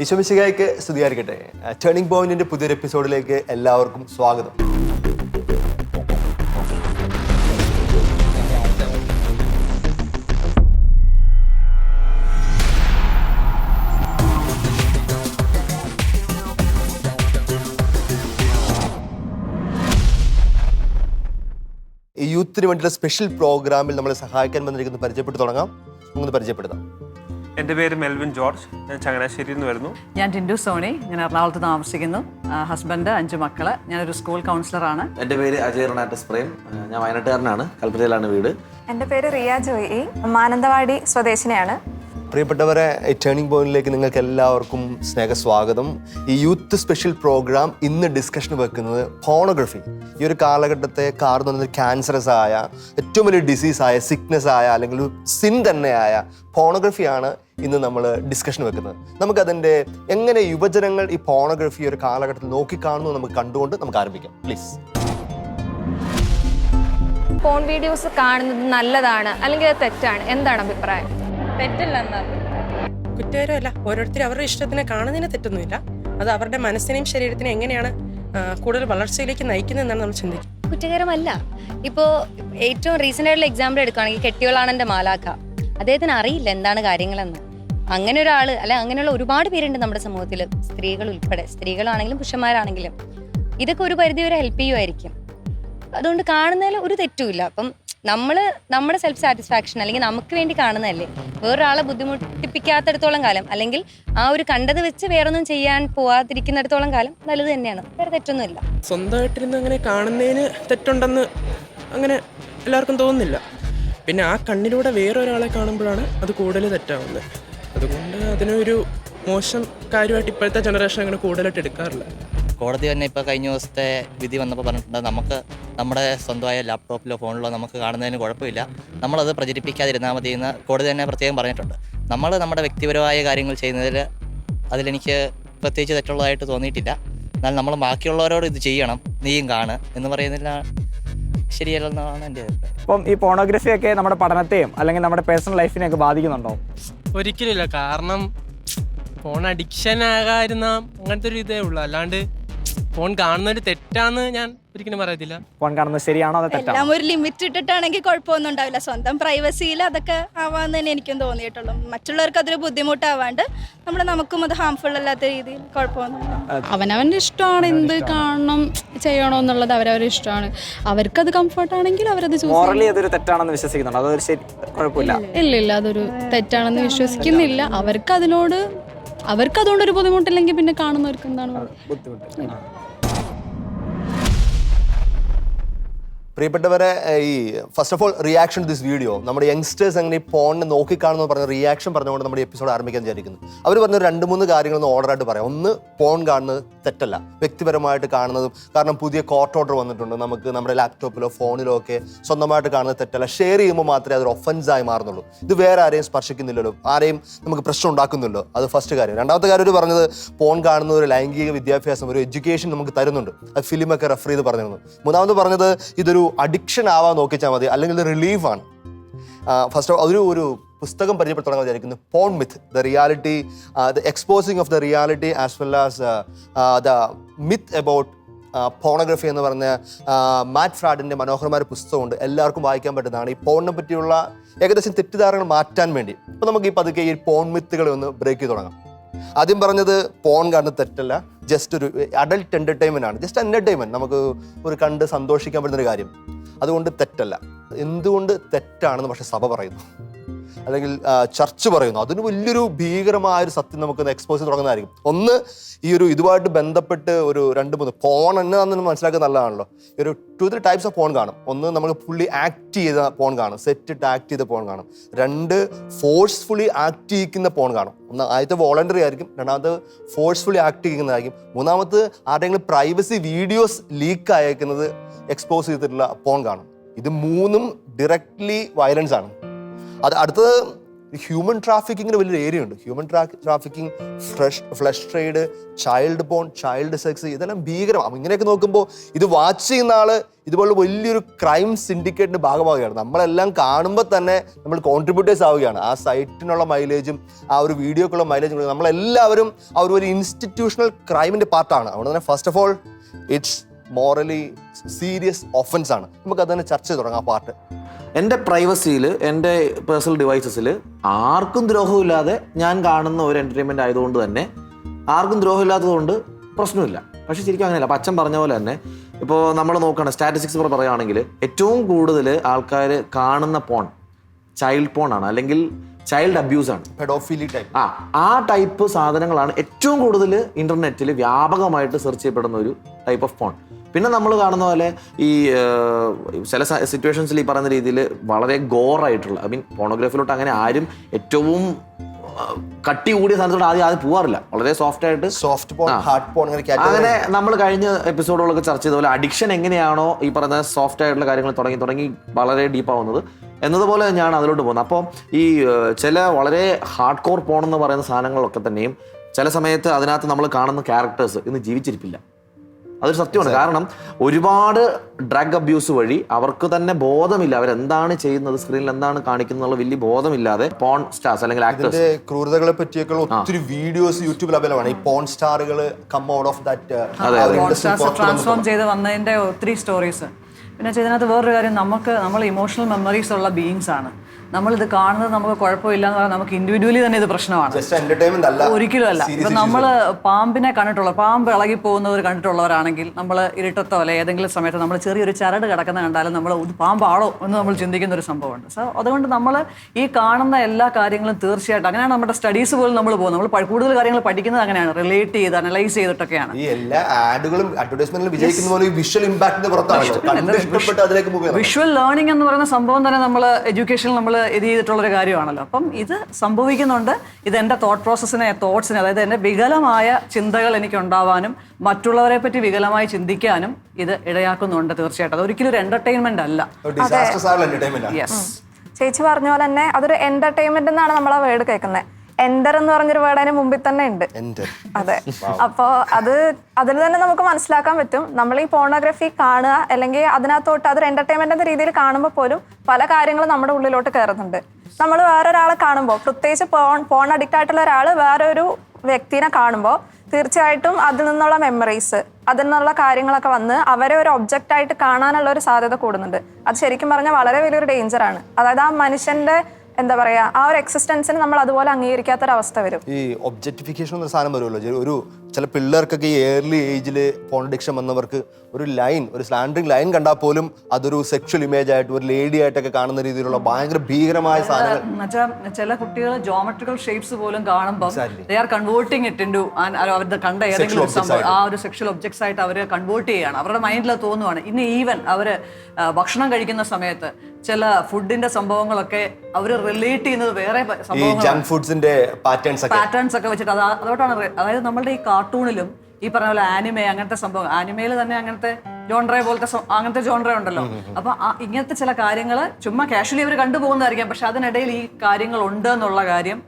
ഈശോമിശികായ്ക്ക് സ്തുതിയായിരിക്കട്ടെ. ടേണിംഗ് പോയിന്റിന്റെ പുതിയൊരു എപ്പിസോഡിലേക്ക് എല്ലാവർക്കും സ്വാഗതം. യൂത്തിന് വേണ്ടിയുള്ള സ്പെഷ്യൽ പ്രോഗ്രാമിൽ നമ്മളെ സഹായിക്കാൻ വന്നിരിക്കുന്നത് പരിചയപ്പെട്ടു തുടങ്ങാം. നമുക്ക് പരിചയപ്പെടുത്താം. എന്റെ പേര് മെൽവിൻ ജോർജ്. ഞാൻ ചങ്ങനാശ്ശേരിയിൽ നിന്ന് വരുന്നു. ഞാൻ ടിൻഡു സോണി. ഞാൻ എറണാകുളത്ത് താമസിക്കുന്നു. ഹസ്ബൻഡ് അഞ്ച് മക്കൾ. ഞാനൊരു സ്കൂൾ കൗൺസിലറാണ്. എന്റെ പേര് അജയ് റൊണാറ്റസ് പ്രേം. ഞാൻ വയനാട്ടുകാരനാണ്. കൽപ്പറ്റയിലാണ് വീട്. എന്റെ പേര് റിയ ജോയി. മാനന്തവാടി സ്വദേശിനിയാണ്. പ്രിയപ്പെട്ടവരെ ടേണിംഗ് പോയിന്റിലേക്ക് നിങ്ങൾക്ക് എല്ലാവർക്കും സ്നേഹസ്വാഗതം. ഈ യൂത്ത് സ്പെഷ്യൽ പ്രോഗ്രാം ഇന്ന് ഡിസ്കഷൻ വെക്കുന്നത് ഫോണോഗ്രഫി ഈ ഒരു കാലഘട്ടത്തെ കാർന്നു ക്യാൻസറസ് ആയ ഏറ്റവും വലിയ ഡിസീസ് ആയ സിക്നസ് ആയ അല്ലെങ്കിൽ സിൻ തന്നെയായ ഫോണോഗ്രഫിയാണ് ഇന്ന് നമ്മൾ ഡിസ്കഷൻ വെക്കുന്നത്. നമുക്കതിന്റെ എങ്ങനെ യുവജനങ്ങൾ ഈ ഫോണോഗ്രഫി ഒരു കാലഘട്ടത്തിൽ നോക്കിക്കാണുന്നു നമുക്ക് കണ്ടുകൊണ്ട് നമുക്ക് ആരംഭിക്കാം. പ്ലീസ് ഫോൺ വീഡിയോസ് കാണുന്നത് നല്ലതാണ് അല്ലെങ്കിൽ അത് തെറ്റാണ്? എന്താണ് അഭിപ്രായം? കുറ്റകരമല്ല. ഓരോരുത്തർ അവരുടെ ഇഷ്ടത്തിനെ കാണുന്നതിനെ തെറ്റൊന്നുമില്ല. അത് അവരുടെ മനസ്സിനെയും ശരീരത്തിനെയും എങ്ങനെയാണ് കൂടുതൽ വളർച്ചയിലേക്ക് നയിക്കുന്നതെന്നാണ് നമ്മൾ ചിന്തിക്കുന്നത്. കുറ്റകരമല്ല. ഇപ്പോൾ ഏറ്റവും റീസെന്റ് ആയിട്ടുള്ള എക്സാമ്പിൾ എടുക്കുകയാണെങ്കിൽ കെട്ടിയോളാണെന്റെ മാലാക്ക അദ്ദേഹത്തിന് അറിയില്ല എന്താണ് കാര്യങ്ങളെന്ന്. അങ്ങനെ ഒരാൾ അല്ല അങ്ങനെയുള്ള ഒരുപാട് പേരുണ്ട് നമ്മുടെ സമൂഹത്തിൽ. സ്ത്രീകൾ ഉൾപ്പെടെ. സ്ത്രീകളാണെങ്കിലും പുരുഷന്മാരാണെങ്കിലും. ഇതൊക്കെ ഒരു പരിധി വരെ ഹെൽപ്പ് ചെയ്യുമായിരിക്കും അതുകൊണ്ട് കാണുന്നതിൽ ഒരു തെറ്റുമില്ല അപ്പം നമ്മൾ നമ്മുടെ സെൽഫ് സാറ്റിസ്ഫാക്ഷൻ അല്ലെങ്കിൽ നമുക്ക് വേണ്ടി കാണുന്നതല്ലേ? വേറൊരാളെ ബുദ്ധിമുട്ടിപ്പിക്കാത്തടത്തോളം കാലം അല്ലെങ്കിൽ ആ ഒരു കണ്ടത് വെച്ച് വേറൊന്നും ചെയ്യാൻ പോവാതിരിക്കുന്നിടത്തോളം കാലം നല്ലത് തന്നെയാണ്. വേറെ തെറ്റൊന്നുമില്ല സ്വന്തമായിട്ടിരുന്ന് അങ്ങനെ കാണുന്നതിന് തെറ്റുണ്ടെന്ന് അങ്ങനെ എല്ലാവർക്കും തോന്നുന്നില്ല. പിന്നെ ആ കണ്ണിലൂടെ വേറൊരാളെ കാണുമ്പോഴാണ് അത് കൂടുതൽ തെറ്റാവുന്നത്. അതുകൊണ്ട് അതിനൊരു മോശം കാര്യമായിട്ട് ഇപ്പോഴത്തെ ജനറേഷൻ അങ്ങനെ കൂടുതലായിട്ട് എടുക്കാറില്ല. കോടതി തന്നെ ഇപ്പോൾ കഴിഞ്ഞ ദിവസത്തെ വിധി വന്നപ്പോൾ പറഞ്ഞിട്ടുണ്ട്. നമുക്ക് നമ്മുടെ സ്വന്തമായ ലാപ്ടോപ്പിലോ ഫോണിലോ നമുക്ക് കാണുന്നതിന് കുഴപ്പമില്ല. നമ്മളത് പ്രചരിപ്പിക്കാതിരുന്നാൽ മതി എന്ന് കോടതി തന്നെ പ്രത്യേകം പറഞ്ഞിട്ടുണ്ട്. നമ്മൾ നമ്മുടെ വ്യക്തിപരമായ കാര്യങ്ങൾ ചെയ്യുന്നതിൽ അതിലെനിക്ക് പ്രത്യേകിച്ച് തെറ്റുള്ളതായിട്ട് തോന്നിയിട്ടില്ല. എന്നാൽ നമ്മൾ ബാക്കിയുള്ളവരോട് ഇത് ചെയ്യണം നീയും കാണ് എന്ന് പറയുന്നില്ല. ശരിയല്ലെന്നാണ് എന്റെ അഭിപ്രായം. ഇപ്പം ഈ പോണോഗ്രഫി ഒക്കെ നമ്മുടെ പഠനത്തെയും അല്ലെങ്കിൽ നമ്മുടെ പേഴ്സണൽ ലൈഫിനെയൊക്കെ ബാധിക്കുന്നുണ്ടോ? ഒരിക്കലില്ല കാരണം ഫോൺ അഡിക്ഷൻ ആകാതിരുന്ന അങ്ങനത്തെ ഒരു ഇതേ ഉള്ളൂ. അല്ലാണ്ട് ഫോൺ കാണുന്നത് തെറ്റാന്ന് ഞാൻ ഒരിക്കലും പറയത്തില്ല. ഫോൺ കാണുന്നത് ശരിയാണോ അതോ തെറ്റാണോ? എല്ലാം ഒരു ലിമിറ്റ് ഇട്ടിട്ടാണെങ്കിൽ കുഴപ്പമൊന്നും ഉണ്ടാവില്ല സ്വന്തം പ്രൈവസിയിൽ അതൊക്കെ ആവാന്ന് തന്നെ എനിക്കും തോന്നിയിട്ടുള്ളൂ. മറ്റുള്ളവർക്ക് അതൊരു ബുദ്ധിമുട്ടാവാണ്ട് നമ്മൾ നമുക്കും അത് ഹാംഫുൾ അല്ലാത്ത രീതിയിൽ കുഴപ്പമൊന്നും അവനവന്റെ ഇഷ്ടമാണ് എന്ത് കാണണം ചെയ്യണോ എന്നുള്ളത് അവരവരുടെ ഇഷ്ടമാണ്. അവർക്ക് അത് കംഫർട്ട് ആണെങ്കിൽ അവരത് ചൂസ് മോറലി അതൊരു തെറ്റാണെന്ന് വിശ്വസിക്കുന്നുണ്ടോ. അതൊരു ശരി കുഴപ്പമില്ല. ഇല്ല ഇല്ല അതൊരു തെറ്റാണെന്ന് വിശ്വസിക്കുന്നില്ല. അവർക്ക് അതിനോട് അവർക്ക് അതുകൊണ്ടൊരു ബുദ്ധിമുട്ടില്ലെങ്കിൽ പിന്നെ കാണുന്നവർക്ക് എന്താണ് ബുദ്ധിമുട്ട്. പ്രിയപ്പെട്ടവരെ ഈ first of all reaction to this video നമ്മുടെ യങ്സ്റ്റേഴ്സ് അങ്ങനെ ഈ ഫോണിനെ നോക്കിക്കാണെന്ന് പറഞ്ഞ റിയാക്ഷൻ പറഞ്ഞുകൊണ്ട് നമ്മുടെ എപ്പിസോഡ് ആരംഭിക്കാൻ വിചാരിക്കുന്നു. അവർ പറഞ്ഞ രണ്ട് മൂന്ന് കാര്യങ്ങളൊന്ന് ഓർഡറായിട്ട് പറയാം. ഒന്ന് ഫോൺ കാണുന്നത് തെറ്റല്ല. വ്യക്തിപരമായിട്ട് കാണുന്നതും കാരണം പുതിയ കോർട്ട് ഓർഡർ വന്നിട്ടുണ്ട്. നമുക്ക് നമ്മുടെ ലാപ്ടോപ്പിലോ ഫോണിലോ ഒക്കെ സ്വന്തമായിട്ട് കാണുന്നത് തെറ്റല്ല. ഷെയർ ചെയ്യുമ്പോൾ മാത്രമേ അതൊരു ഒഫൻസായി മാറുന്നുള്ളൂ. ഇത് വേറെ ആരെയും സ്പർശിക്കുന്നില്ലല്ലോ. ആരെയും നമുക്ക് പ്രശ്നം ഉണ്ടാക്കുന്നില്ലോ അത് ഫസ്റ്റ് കാര്യം. രണ്ടാമത്തെ കാര്യം ഒരു പറഞ്ഞത് ഫോൺ കാണുന്ന ഒരു ലൈംഗിക വിദ്യാഭ്യാസം ഒരു എഡ്യൂക്കേഷൻ നമുക്ക് തരുന്നുണ്ട്. അത് ഫിലിമൊക്കെ റെഫർ ചെയ്ത് പറഞ്ഞിരുന്നു. മൂന്നാമത് പറഞ്ഞത് ഇതൊരു അഡിക്ഷൻ ആവാൻ നോക്കിച്ചാൽ മതി അല്ലെങ്കിൽ റിലീഫാണ് ഫസ്റ്റ് അതൊരു ഒരു പുസ്തകം പരിചയപ്പെടുത്തണം വിചാരിക്കുന്നു. Porn myth the reality the exposing of the reality as well as the myth about pornography എന്ന് പറഞ്ഞ മാറ്റ് ഫ്രാഡിന്റെ മനോഹരമായ പുസ്തകമുണ്ട്. എല്ലാവർക്കും വായിക്കാൻ പറ്റുന്നതാണ്. ഈ പോണിനെ പറ്റിയുള്ള ഏകദേശം തെറ്റിദ്ധാരണകൾ മാറ്റാൻ വേണ്ടി. അപ്പോൾ നമുക്ക് ഈ പതുക്കെ ഈ പോൺ മിത്തുകളെ ഒന്ന് ബ്രേക്ക് ചെയ്ത് തുടങ്ങാം. ആദ്യം പറഞ്ഞത് പോൺ കാണുന്നത് തെറ്റല്ല. ജസ്റ്റ് ഒരു അഡൽട്ട് എന്റർടൈൻമെന്റ് ആണ്. ജസ്റ്റ് എന്റർടൈൻമെന്റ് നമുക്ക് ഒരു കണ്ട് സന്തോഷിക്കാൻ പറ്റുന്ന ഒരു കാര്യം. അതുകൊണ്ട് തെറ്റല്ല. എന്തുകൊണ്ട് തെറ്റാണെന്ന് പക്ഷേ സഭ പറയുന്നു. അല്ലെങ്കിൽ ചർച്ച് പറയുന്നു. അതിന് വലിയൊരു ഭീകരമായ ഒരു സത്യം നമുക്ക് എക്സ്പോസ് ചെയ്ത് തുടങ്ങുന്നതായിരിക്കും. ഒന്ന് ഈ ഒരു ഇതുമായിട്ട് ബന്ധപ്പെട്ട് ഒരു രണ്ട് മൂന്ന് പോൺ എന്നാന്ന് മനസ്സിലാക്കുക നല്ലതാണല്ലോ. ഒരു two three types of porn കാണും. ഒന്ന് നമ്മൾ ഫുള്ളി ആക്ട് ചെയ്ത ഫോൺ കാണും. സെറ്റ് ആക്ട് ചെയ്ത ഫോൺ കാണും. രണ്ട് ഫോഴ്സ്ഫുള്ളി ആക്ട് ചെയ്യിക്കുന്ന ഫോൺ കാണും. ഒന്ന് ആദ്യത്തെ വോളണ്ടറി ആയിരിക്കും. രണ്ടാമത് ഫോഴ്സ്ഫുള്ളി ആക്ട് ചെയ്യുന്നതായിരിക്കും മൂന്നാമത് ആരുടെങ്കിലും പ്രൈവസി വീഡിയോസ് ലീക്ക് അയക്കുന്നത് എക്സ്പോസ് ചെയ്തിട്ടുള്ള ഫോൺ കാണും. ഇത് മൂന്നും ഡയറക്ട്ലി വയലൻസ് ആണ്. അത് അടുത്തത് ഹ്യൂമൻ ട്രാഫിക്കിങ്ങിന് വലിയൊരു ഏരിയ ഉണ്ട്. Human trafficking fresh flesh trade child porn child sex ഇതെല്ലാം ഭീകരമാണ് ഇങ്ങനെയൊക്കെ നോക്കുമ്പോൾ ഇത് വാച്ച് ചെയ്യുന്ന ആൾ ഇതുപോലെ വലിയൊരു ക്രൈം സിൻഡിക്കേറ്റിന്റെ ഭാഗമാവുകയാണ്. നമ്മളെല്ലാം കാണുമ്പോൾ തന്നെ നമ്മൾ കോൺട്രിബ്യൂട്ടേഴ്സ് ആവുകയാണ്. ആ സൈറ്റിനുള്ള മൈലേജും ആ ഒരു വീഡിയോക്കുള്ള മൈലേജും നമ്മളെല്ലാവരും ആ ഒരു ഒരു ഇൻസ്റ്റിറ്റ്യൂഷണൽ ക്രൈമിന്റെ പാർട്ടാണ് അതുകൊണ്ട് തന്നെ first of all it's morally serious offence ആണ്. നമുക്ക് അത് തന്നെ ചർച്ച തുടങ്ങാം ആ പാർട്ട് എന്റെ പ്രൈവസിയിൽ എന്റെ പേഴ്സണൽ ഡിവൈസസിൽ ആർക്കും ദ്രോഹമില്ലാതെ ഞാൻ കാണുന്ന ഒരു എന്റർടൈൻമെന്റ് ആയതുകൊണ്ട് തന്നെ ആർക്കും ദ്രോഹമില്ലാത്തതുകൊണ്ട് പ്രശ്നമില്ല. പക്ഷെ ശരിക്കും അങ്ങനെയല്ല. അപ്പം അച്ഛൻ പറഞ്ഞ പോലെ തന്നെ ഇപ്പോൾ നമ്മൾ നോക്കുകയാണ് സ്റ്റാറ്റിസ്റ്റിക്സ് കൂടെ പറയുകയാണെങ്കിൽ ഏറ്റവും കൂടുതൽ ആൾക്കാർ കാണുന്ന പോൺ ചൈൽഡ് പോൺ ആണ് അല്ലെങ്കിൽ ചൈൽഡ് അബ്യൂസ് ആണ്. പെഡോഫിലി ടൈപ്പ് ആ ആ ടൈപ്പ് സാധനങ്ങളാണ് ഏറ്റവും കൂടുതൽ ഇന്റർനെറ്റിൽ വ്യാപകമായിട്ട് സെർച്ച് ചെയ്യപ്പെടുന്ന ഒരു ടൈപ്പ് ഓഫ് ഫോൺ പിന്നെ നമ്മൾ കാണുന്ന പോലെ ഈ ചില സിറ്റുവേഷൻസിൽ ഈ പറയുന്ന രീതിയിൽ വളരെ ഗോറായിട്ടുള്ള ഐ മീൻ പോണോഗ്രാഫിലോട്ട് അങ്ങനെ ആരും ഏറ്റവും കട്ടി കൂടിയ സാധനത്തോട് ആദ്യം ആദ്യം പോവാറില്ല. വളരെ സോഫ്റ്റ് ആയിട്ട്. Soft porn. ഹാർഡ് പോൺ അങ്ങനെ നമ്മൾ കഴിഞ്ഞ എപ്പിസോഡുകളൊക്കെ ചർച്ച ചെയ്ത പോലെ അഡിക്ഷൻ എങ്ങനെയാണോ ഈ പറയുന്ന സോഫ്റ്റ് ആയിട്ടുള്ള കാര്യങ്ങൾ തുടങ്ങി തുടങ്ങി വളരെ ഡീപ്പ് ആവുന്നത്. എന്നതുപോലെ തന്നെയാണ് അതിലോട്ട് പോകുന്നത് അപ്പോൾ ഈ ചില വളരെ ഹാർഡ് കോർ പോണെന്ന് പറയുന്ന സാധനങ്ങളൊക്കെ തന്നെയും ചില സമയത്ത് അതിനകത്ത് നമ്മൾ കാണുന്ന ക്യാരക്ടേഴ്സ് ഇന്ന് ജീവിച്ചിരിപ്പില്ല. അതൊരു സത്യമാണ്. കാരണം ഒരുപാട് ഡ്രഗ് അബ്യൂസ് വഴി അവർക്ക് തന്നെ ബോധമില്ല. അവരെന്താണ് ചെയ്യുന്നത്? സ്ക്രീനിൽ എന്താണ് കാണിക്കുന്നത് എന്നുള്ള വലിയ ബോധമില്ലാതെ പോൺ സ്റ്റാർസ് അല്ലെങ്കിൽ ആക്ടേഴ്സ് ക്രൂരതകളെ പറ്റിയൊക്കെ ഒത്തിരി വീഡിയോസ് യൂട്യൂബിൽ അവൈലബിൾ ഈ porn സ്റ്റാറുകൾ come out of that transform ചെയ്ത് വന്നതിന്റെ ഒത്തിരി സ്റ്റോറീസ് പിന്നെ ചെയ്തതിനകത്ത് ഇതിനകത്ത് വേറൊരു കാര്യം നമുക്ക് നമ്മൾ ഇമോഷണൽ മെമ്മറീസ് ഉള്ള ബീയിങ്സ് ആണ്. നമ്മളിത് കാണുന്നത് നമുക്ക് കുഴപ്പമില്ല എന്ന് പറഞ്ഞാൽ നമുക്ക് ഇൻഡിവിജ്വലി തന്നെ ഇത് പ്രശ്നമാണ്. ഒരിക്കലും അല്ല. ഇപ്പൊ നമ്മൾ നമ്മൾ പാമ്പിനെ കണ്ടിട്ടുള്ള പാമ്പ് ഇളകി പോകുന്നവർ കണ്ടിട്ടുള്ളവരാണെങ്കിൽ നമ്മൾ ഇരുട്ടത്തോ അല്ലെ ഏതെങ്കിലും സമയത്ത് നമ്മൾ ചെറിയൊരു ചരട് കിടക്കുന്ന കണ്ടാലും നമ്മൾ പാമ്പാണോ എന്ന് നമ്മൾ ചിന്തിക്കുന്ന ഒരു സംഭവമുണ്ട്. സോ അതുകൊണ്ട് നമ്മൾ ഈ കാണുന്ന എല്ലാ കാര്യങ്ങളും തീർച്ചയായിട്ടും അങ്ങനെയാണ് നമ്മുടെ സ്റ്റഡീസ് പോലും നമ്മൾ പോകുന്നത്. നമ്മൾ കൂടുതൽ കാര്യങ്ങൾ പഠിക്കുന്നത് അങ്ങനെയാണ്. റിലേറ്റ് ചെയ്ത് അനലൈസ് ചെയ്തിട്ടൊക്കെയാണ്. ഈ എല്ലാ ആഡുകളും വിജയിക്കുന്ന പോലെ വിഷ്വൽ ഇമ്പാക്ടിന്റെ വിഷ്വൽ ലേണിംഗ് എന്ന് പറയുന്ന സംഭവം തന്നെ നമ്മൾ എഡ്യൂക്കേഷനിൽ നമ്മൾ ഇത് ചെയ്തിട്ടുള്ളൊരു കാര്യമാണല്ലോ. അപ്പം ഇത് സംഭവിക്കുന്നുണ്ട്. ഇത് എന്റെ തോട്ട് പ്രോസസ്സിനെ തോട്ട്സിനെ അതായത് എന്റെ വികലമായ ചിന്തകൾ എനിക്ക് ഉണ്ടാവാനും മറ്റുള്ളവരെ പറ്റി വികലമായി ചിന്തിക്കാനും ഇത് ഇടയാക്കുന്നുണ്ട് തീർച്ചയായിട്ടും. അത് ഒരിക്കലും ഒരു എന്റർടൈൻമെന്റ് അല്ല. യെസ് ചേച്ചി പറഞ്ഞ പോലെ തന്നെ അതൊരു എന്റർടൈൻമെന്റ് എന്നാണ് നമ്മൾ ആ വേർഡ് കേൾക്കുന്നത് എന്റർ എന്ന് പറഞ്ഞൊരു വേർഡ് അതിന് മുമ്പിൽ തന്നെ ഉണ്ട്. അതെ. അപ്പോൾ അത് അതിൽ തന്നെ നമുക്ക് മനസ്സിലാക്കാൻ പറ്റും. നമ്മൾ ഈ പോണോഗ്രഫി കാണുക അല്ലെങ്കിൽ അതിനകത്തോട്ട് അതൊരു എന്റർടൈൻമെന്റ് എന്ന രീതിയിൽ കാണുമ്പോൾ പോലും പല കാര്യങ്ങളും നമ്മുടെ ഉള്ളിലോട്ട് കയറുന്നുണ്ട്. നമ്മൾ വേറൊരാളെ കാണുമ്പോൾ പ്രത്യേകിച്ച് പോൺ പോൺ അഡിക്റ്റ് ആയിട്ടുള്ള ഒരാൾ വേറൊരു വ്യക്തിനെ കാണുമ്പോൾ തീർച്ചയായിട്ടും അതിൽ നിന്നുള്ള മെമ്മറീസ് അതിൽ നിന്നുള്ള കാര്യങ്ങളൊക്കെ വന്ന് അവരെ ഒരു ഒബ്ജക്റ്റ് ആയിട്ട് കാണാനുള്ള ഒരു സാധ്യത കൂടുന്നുണ്ട്. അത് ശരിക്കും പറഞ്ഞാൽ വളരെ വലിയൊരു ഡേഞ്ചറാണ് അതായത് ആ മനുഷ്യന്റെ എന്താ പറയാ ആ ഒരു എക്സിസ്റ്റൻസിന് നമ്മൾ അതുപോലെ അംഗീകരിക്കാത്തൊരവസ്ഥ വരും. ഈ ഒബ്ജക്ടിഫിക്കേഷൻ എന്ന സാധനം വരുമല്ലോ ഒരു ചില പിള്ളേർക്കൊക്കെ ഈ ഏർലി ഏജിൽ പോണഡിക്ഷൻ വന്നവർക്ക് ഒരു ലൈൻ ഒരു സ്ലാൻഡറിങ് ലൈൻ കണ്ടാൽ പോലും അതൊരു സെക്ഷൽ ഇമേജ് ആയിട്ട് ഒരു ലേഡി ആയിട്ടൊക്കെ കാണുന്ന രീതിയിലുള്ള ഭയങ്കര ഭീകരമായ സാധനങ്ങൾ. ചില കുട്ടികൾ ജോമെട്രിക്കൽ ഷേപ്സ് പോലും കാണുമ്പോൾ Exactly. They are converting it അവരുടെ കണ്ട ഏതെങ്കിലും സംഭവം ആ ഒരു സെക്ഷൽ ഒബ്ജക്ട്സ് ആയിട്ട് അവർ കൺവേർട്ട് ചെയ്യുകയാണ്. അവരുടെ മൈൻഡിൽ തോന്നുവാണ്. ഇന്ന് ഈവൻ അവർ ഭക്ഷണം കഴിക്കുന്ന സമയത്ത് ചില ഫുഡിന്റെ സംഭവങ്ങളൊക്കെ അവർ റിലേറ്റ് ചെയ്യുന്നത് വേറെ സംഭവങ്ങൾ പാറ്റേൺസ് ഒക്കെ. വെച്ചിട്ട് അത് അതോട്ടാണ് അതായത് നമ്മളുടെ ഈ കാർട്ടൂണിലും ഈ പറഞ്ഞ പോലെ ആനിമെ അങ്ങനത്തെ സംഭവം ആനിമയിൽ തന്നെ അങ്ങനത്തെ ജോൺറേ പോലത്തെ അങ്ങനത്തെ ജോൺറേ ഉണ്ടല്ലോ. അപ്പൊ ഇങ്ങനത്തെ ചില കാര്യങ്ങൾ ചുമ്മാ കാഷ്വലി അവർ കണ്ടുപോകുന്നതായിരിക്കാം പക്ഷെ അതിനിടയിൽ ഈ കാര്യങ്ങൾ ഉണ്ട് എന്നുള്ള കാര്യം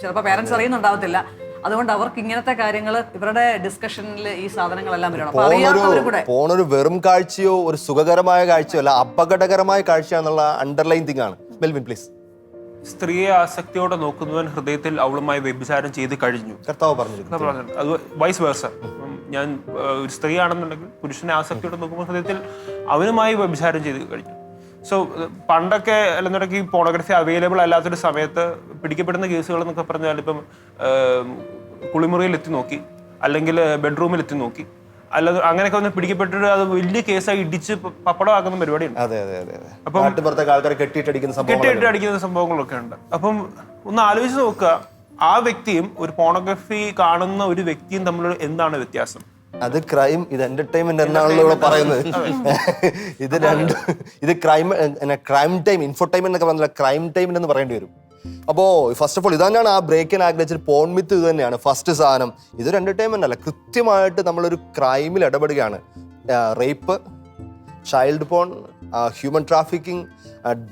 ചിലപ്പോൾ പേരൻസ് അറിയുന്നുണ്ടാവത്തില്ല. അതുകൊണ്ട് അവർക്ക് ഇങ്ങനത്തെ കാര്യങ്ങൾ ഇവരുടെ ഡിസ്കഷനിൽ ഈ സാധനങ്ങളെല്ലാം വരണം. പോണൊരു വെറും കാഴ്ചയോ ഒരു സുഖകരമായ കാഴ്ചയോ അല്ല അപകടകരമായ കാഴ്ചയാന്നുള്ള അണ്ടർലൈൻ തിങ് ആണ്. മെൽവിൻ പ്ലീസ് സ്ത്രീയെ ആസക്തിയോടെ നോക്കുന്നവൻ ഹൃദയത്തിൽ അവളുമായി വ്യഭിചാരം ചെയ്ത് കഴിഞ്ഞു. കർത്താവ് പറഞ്ഞു അത് വൈസ് വേഴ്സ ഞാൻ ഒരു സ്ത്രീ സ്ത്രീയാണെന്നുണ്ടെങ്കിൽ പുരുഷനെ ആസക്തിയോടെ നോക്കുമ്പോൾ ഹൃദയത്തിൽ അവനുമായി വ്യഭിചാരം ചെയ്ത് കഴിഞ്ഞു. സോ പണ്ടൊക്കെ അല്ലെന്നുണ്ടെങ്കിൽ പോണോഗ്രഫി അവൈലബിൾ അല്ലാത്തൊരു സമയത്ത് പിടിക്കപ്പെടുന്ന കേസുകൾ എന്നൊക്കെ പറഞ്ഞാൽ ഇപ്പം കുളിമുറിയിൽ എത്തി നോക്കി അല്ലെങ്കിൽ ബെഡ്റൂമിൽ എത്തി നോക്കി. അല്ലാതെ അങ്ങനെയൊക്കെ ഒന്ന് പിടിക്കപ്പെട്ടിട്ട് അത് വലിയ കേസായി ഇടിച്ച് പപ്പടമാക്കുന്ന പരിപാടിയുണ്ട്. അതെ അതെ അതെ അതെ. അപ്പം- നാട്ടുപുറത്തൊക്കെ ആൾക്കാരെ കെട്ടിയിട്ടടിക്കുന്ന സംഭവം കെട്ടിയിട്ട് അടിക്കുന്ന സംഭവങ്ങളൊക്കെ ഉണ്ട്. അപ്പം ഒന്ന് ആലോചിച്ച് നോക്കുക ആ വ്യക്തിയും ഒരു പോണോഗ്രഫി കാണുന്ന ഒരു വ്യക്തിയും തമ്മിൽ എന്താണ് വ്യത്യാസം? അത് ക്രൈം ഇത് എന്റർടൈൻമെന്റ് എന്നാണല്ലോ ഇവിടെ പറയുന്നത്. ഇത് രണ്ട് ഇത് ക്രൈം ക്രൈം ടൈം ഇൻഫോർടൈൻമെന്റ് എന്നൊക്കെ പറഞ്ഞാൽ ക്രൈം ടൈം എന്ന് പറയേണ്ടി വരും. അപ്പോൾ ഫസ്റ്റ് ഓഫ് ഓൾ ഇത് തന്നെയാണ് ആ ആൻഡ് ആഗ്രഹിച്ചൊരു പോൺ മിത്ത് ഇത് തന്നെയാണ്. ഫസ്റ്റ് സാധനം. ഇതൊരു എന്റർടൈൻമെന്റ് അല്ല. കൃത്യമായിട്ട് നമ്മളൊരു ക്രൈമിൽ ഇടപെടുകയാണ്. Rape child porn human trafficking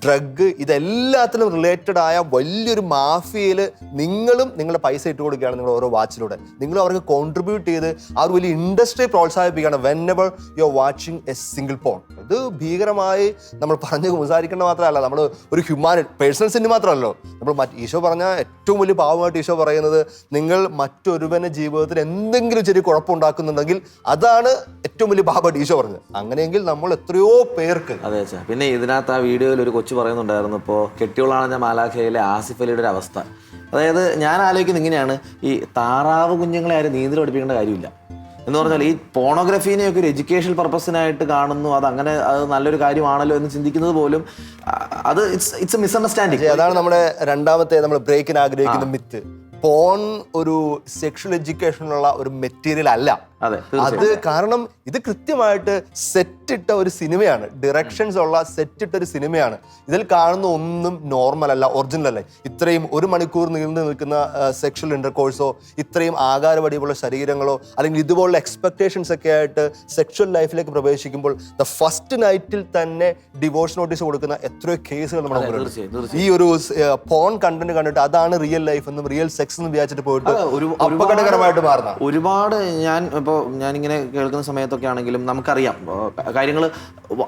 drug ഇതെല്ലാത്തിനും related ആയ വലിയൊരു മാഫിയയിൽ നിങ്ങളും നിങ്ങളുടെ പൈസ ഇട്ട് കൊടുക്കുകയാണ് നിങ്ങൾ ഓരോ വാച്ചിലൂടെ നിങ്ങൾ അവർക്ക് കോൺട്രിബ്യൂട്ട് ചെയ്ത് ആ ഒരു വലിയ ഇൻഡസ്ട്രി പ്രോത്സാഹിപ്പിക്കുകയാണ് whenever you are watching a single porn ഇത് ഭീകരമായി നമ്മൾ പറഞ്ഞ് സംസാരിക്കേണ്ട മാത്രമല്ല നമ്മൾ ഒരു ഹ്യൂമാനി പേഴ്സണൽ സിനിമ മാത്രമല്ലോ. നമ്മൾ മറ്റ് ഈശോ പറഞ്ഞ ഏറ്റവും വലിയ പാവമായിട്ട് ഈശോ പറയുന്നത് നിങ്ങൾ മറ്റൊരുവന്റെ ജീവിതത്തിൽ എന്തെങ്കിലും ചെറിയ കുഴപ്പമുണ്ടാക്കുന്നുണ്ടെങ്കിൽ അതാണ് ഏറ്റവും വലിയ പാവമായിട്ട് ഈശോ പറഞ്ഞത്. അങ്ങനെയെങ്കിൽ നമ്മൾ എത്രയോ പേർക്ക് അതെ പിന്നെ ഇതിനകത്ത് ആ വീഡിയോയിൽ ഒരു കൊച്ചു പറയുന്നുണ്ടായിരുന്നു ഇപ്പോൾ കെട്ടിയോളാണെന്ന മാലാഖയിലെ ആസിഫ് അലിയുടെ ഒരു അവസ്ഥ. അതായത് ഞാൻ ആലോചിക്കുന്നത് ഇങ്ങനെയാണ് ഈ താറാവ് കുഞ്ഞുങ്ങളെ ആരും നീന്തൽ പഠിപ്പിക്കേണ്ട കാര്യമില്ല. എന്ന് പറഞ്ഞാൽ ഈ പോണോഗ്രഫീനെയൊക്കെ ഒരു എഡ്യൂക്കേഷൻ പർപ്പസിനായിട്ട് കാണുന്നു അത് അങ്ങനെ അത് നല്ലൊരു കാര്യമാണല്ലോ എന്ന് ചിന്തിക്കുന്നത് പോലും അത് ഇറ്റ്സ് ഇറ്റ്സ് എ മിസ്അണ്ടർസ്റ്റാൻഡിങ്. അതാണ് നമ്മുടെ രണ്ടാമത്തെ നമ്മൾ ബ്രേക്കിന് ആഗ്രഹിക്കുന്ന മിത്ത്. പോൺ ഒരു സെക്ഷൽ എഡ്യൂക്കേഷനുള്ള ഒരു മെറ്റീരിയൽ അല്ല. അതെ കാരണം ഇത് കൃത്യമായിട്ട് സെറ്റ് ഇട്ട ഒരു സിനിമയാണ് ഡിറക്ഷൻസ് ഉള്ള സെറ്റ് ഇട്ട ഒരു സിനിമയാണ് ഇതിൽ കാണുന്ന ഒന്നും നോർമൽ അല്ല ഒറിജിനൽ അല്ല. ഇത്രയും ഒരു മണിക്കൂർ നീണ്ടു നിൽക്കുന്ന സെക്ഷൽ ഇന്റർകോഴ്സോ ഇത്രയും ആകാരവടിയുള്ള ശരീരങ്ങളോ അല്ലെങ്കിൽ ഇതുപോലുള്ള എക്സ്പെക്ടേഷൻസ് ഒക്കെ ആയിട്ട് സെക്ഷൽ ലൈഫിലേക്ക് പ്രവേശിക്കുമ്പോൾ ദ ഫസ്റ്റ് നൈറ്റിൽ തന്നെ ഡിവോഴ്സ് നോട്ടീസ് കൊടുക്കുന്ന എത്രയോ കേസുകൾ നമ്മൾ. ഈ ഒരു പോൺ കണ്ടന്റ് കണ്ടിട്ട് അതാണ് റിയൽ ലൈഫ് എന്നും റിയൽ സെക്സ് എന്നും വിചാരിച്ചിട്ട് പോയിട്ട് ഒരു- അപകടകരമായിട്ട് മാറുന്ന. ഒരുപാട് ഞാൻ ഇപ്പോൾ ഞാനിങ്ങനെ കേൾക്കുന്ന സമയത്തൊക്കെ ആണെങ്കിലും നമുക്കറിയാം കാര്യങ്ങൾ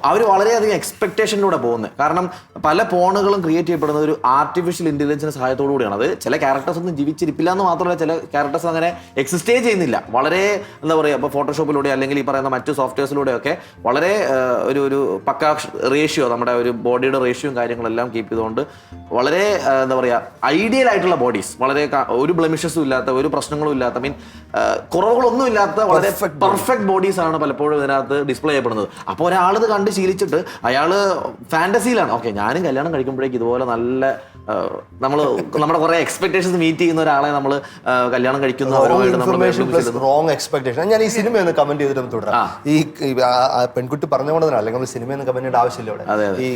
അവർ വളരെയധികം എക്സ്പെക്ടേഷനിലൂടെ പോകുന്നത് കാരണം പല പോണുകളും ക്രിയേറ്റ് ചെയ്യപ്പെടുന്നത് ഒരു ആർട്ടിഫിഷ്യൽ ഇന്റലിജൻസിന്റെ സഹായത്തോടു കൂടിയാണ് അത് ചില ക്യാരക്ടേഴ്സ് ഒന്നും ജീവിച്ചിരിപ്പില്ല എന്ന് മാത്രമല്ല ചില ക്യാരക്ടേഴ്സ് അങ്ങനെ എക്സിസ്റ്റേ ചെയ്യുന്നില്ല. വളരെ എന്താ പറയുക ഇപ്പോൾ ഫോട്ടോഷോപ്പിലൂടെ അല്ലെങ്കിൽ ഈ പറയുന്ന മറ്റു സോഫ്റ്റ്വെയർസിലൂടെയൊക്കെ വളരെ ഒരു ഒരു പക്ക റേഷ്യോ നമ്മുടെ ഒരു ബോഡിയുടെ റേഷ്യോയും കാര്യങ്ങളെല്ലാം കീപ്പ് ചെയ്തുകൊണ്ട് വളരെ എന്താ പറയുക ഐഡിയൽ ആയിട്ടുള്ള ബോഡീസ് വളരെ ഒരു ബ്ലെമിഷസും ഇല്ലാത്ത ഒരു പ്രശ്നങ്ങളും ഇല്ലാത്ത മീൻ കുറവുകളൊന്നും ഇല്ലാത്ത വളരെ പെർഫെക്റ്റ് ബോഡീസ് ആണ് പലപ്പോഴും ഇതിനകത്ത് ഡിസ്പ്ലേ ചെയ്യപ്പെടുന്നത്. അപ്പോൾ ഒരാൾ ഇത് കണ്ട് ശീലിച്ചിട്ട് അയാൾ ഫാന്റസിയിലാണ് ഓക്കെ ഞാനും കല്യാണം കഴിക്കുമ്പോഴേക്ക് ഇതുപോലെ നല്ല നമ്മൾ നമ്മുടെ കുറെ എക്സ്പെക്ടേഷൻസ് മീറ്റ് ചെയ്യുന്ന ഒരാളെ നമ്മൾ കല്യാണം കഴിക്കുന്ന റോങ് എക്സ്പെക്ടേഷൻ ഞാൻ ഈ സിനിമ ഒന്ന് കമന്റ് ചെയ്തിട്ട് തുടരാം. ഈ പെൺകുട്ടി പറഞ്ഞുകൊണ്ട് തന്നെ അല്ലെങ്കിൽ നമ്മൾ സിനിമ ഒന്ന് കമന്റ് ചെയ്യേണ്ട ആവശ്യമില്ല ഇവിടെ. ഈ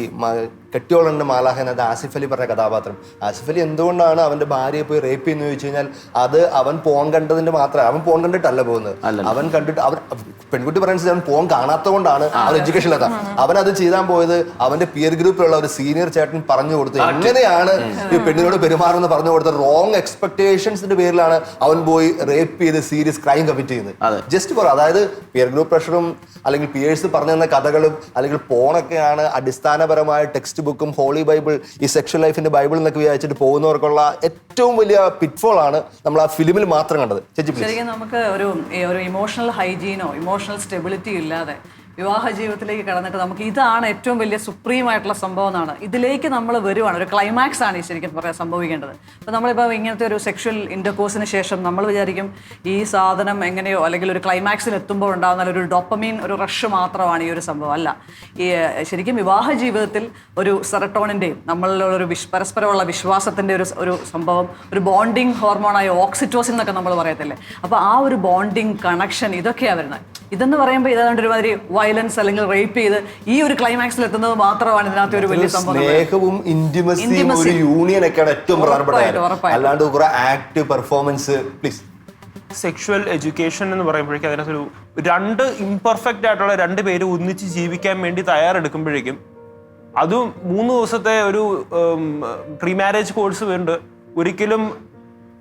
കെട്ടിയോളുണ്ട് മാലാഹ എന്നത് ആസിഫ് അലി പറഞ്ഞ കഥാപാത്രം. ആസിഫ് അലി എന്തുകൊണ്ടാണ് അവന്റെ ഭാര്യയെ പോയി റേപ്പ് ചെയ്യുന്നത് ചോദിച്ചു കഴിഞ്ഞാൽ അത് അവൻ പോൺ കണ്ടതിന്റെ മാത്രമേ അവൻ പോൺ കണ്ടിട്ടല്ല പോകുന്നത്. അവൻ കണ്ടിട്ട് അവൻ പെൺകുട്ടി പറയുന്നത് അവൻ പോൺ കാണാത്തത് കൊണ്ടാണ് അവൻ എഡ്യൂക്കേഷൻ ഇല്ലാത്ത അവൻ അത് ചെയ്താൻ പോയത് അവന്റെ പിയർ ഗ്രൂപ്പിലുള്ള ഒരു സീനിയർ ചേട്ടൻ പറഞ്ഞു കൊടുത്തു എങ്ങനെയാണ് ഈ പെണ്ണിനോട് പെരുമാറുമെന്ന് പറഞ്ഞു കൊടുത്ത റോങ് എക്സ്പെക്ടേഷൻസിന്റെ പേരിലാണ് അവൻ പോയി റേപ്പ് ചെയ്ത് സീരിയസ് ക്രൈം കമ്മിറ്റ് ചെയ്യുന്നത്. ജസ്റ്റ് പറ അതായത് പിയർ ഗ്രൂപ്പ് പ്രഷറും അല്ലെങ്കിൽ പിയേഴ്സ് പറഞ്ഞു തന്ന കഥകളും അല്ലെങ്കിൽ പോണൊക്കെയാണ് അടിസ്ഥാനപരമായ ടെക്സ്റ്റ് ബുക്കും ഹോളി ബൈബിൾ ഈ സെക്ഷൽ ലൈഫിന്റെ ബൈബിൾ എന്നൊക്കെ വിചാരിച്ചിട്ട് പോകുന്നവർക്കുള്ള ഏറ്റവും വലിയ പിറ്റ്ഫോൾ ആണ് നമ്മൾ ആ ഫിലിമിൽ മാത്രം കണ്ടത്. ചേച്ചി നമുക്ക് ഒരു ഒരു ഇമോഷണൽ ഹൈജീനോ ഇമോഷണൽ സ്റ്റെബിലിറ്റി ഇല്ലാതെ വിവാഹ ജീവിതത്തിലേക്ക് കടന്നിട്ട് നമുക്ക് ഇതാണ് ഏറ്റവും വലിയ സുപ്രീം ആയിട്ടുള്ള സംഭവം എന്നാണ്. ഇതിലേക്ക് നമ്മൾ വരുവാണ്. ഒരു ക്ലൈമാക്സ് ആണ് ഈ ശരിക്കും പറയാൻ സംഭവിക്കേണ്ടത്. അപ്പോൾ നമ്മളിപ്പോൾ ഇങ്ങനത്തെ ഒരു സെക്ഷൽ ഇന്റർകോഴ്സിന് ശേഷം നമ്മൾ വിചാരിക്കും ഈ സാധനം എങ്ങനെയോ അല്ലെങ്കിൽ ഒരു ക്ലൈമാക്സിൽ എത്തുമ്പോൾ ഉണ്ടാകുന്ന ഒരു ഡോപ്പമീൻ ഒരു റഷ് മാത്രമാണ് ഈ ഒരു സംഭവം. അല്ല ഈ ശരിക്കും വിവാഹ ജീവിതത്തിൽ ഒരു സെറട്ടോണിന്റെയും നമ്മളിലുള്ള ഒരു വിശ് പരസ്പരമുള്ള വിശ്വാസത്തിന്റെ ഒരു ഒരു സംഭവം ഒരു ബോണ്ടിങ് ഹോർമോണായ ഓക്സിറ്റോസിൻ എന്നൊക്കെ നമ്മൾ പറയത്തില്ലേ? അപ്പോൾ ആ ഒരു ബോണ്ടിങ് കണക്ഷൻ ഇതൊക്കെയാണ് വരുന്നത്. ഇതെന്ന് പറയുമ്പോൾ ഇതാണ്ട് ഒരുമാതിരി വയലൻസ് അല്ലെങ്കിൽ റേപ്പ് ചെയ്ത് ഈ ഒരു ക്ലൈമാക്സിൽ എത്തുന്നത് മാത്രമാണ് ഇതിനകത്ത് ഒരു വലിയ. സ്നേഹവും ഇന്റിമസിയും ഒരു യൂണിയൻ ഒക്കെയാണ് ഏറ്റവും പ്രധാനപ്പെട്ട അല്ലാണ്ട് കുറെ act performance please sexual education എന്ന് പറയുമ്പോഴേക്കും അതിനകത്തൊരു രണ്ട് ഇംപെർഫെക്റ്റ് ആയിട്ടുള്ള രണ്ട് പേര് ഒന്നിച്ച് ജീവിക്കാൻ വേണ്ടി തയ്യാറെടുക്കുമ്പോഴേക്കും അതും മൂന്ന് ദിവസത്തെ ഒരു പ്രീ മാരേജ് കോഴ്സ് വേണ്ട. ഒരിക്കലും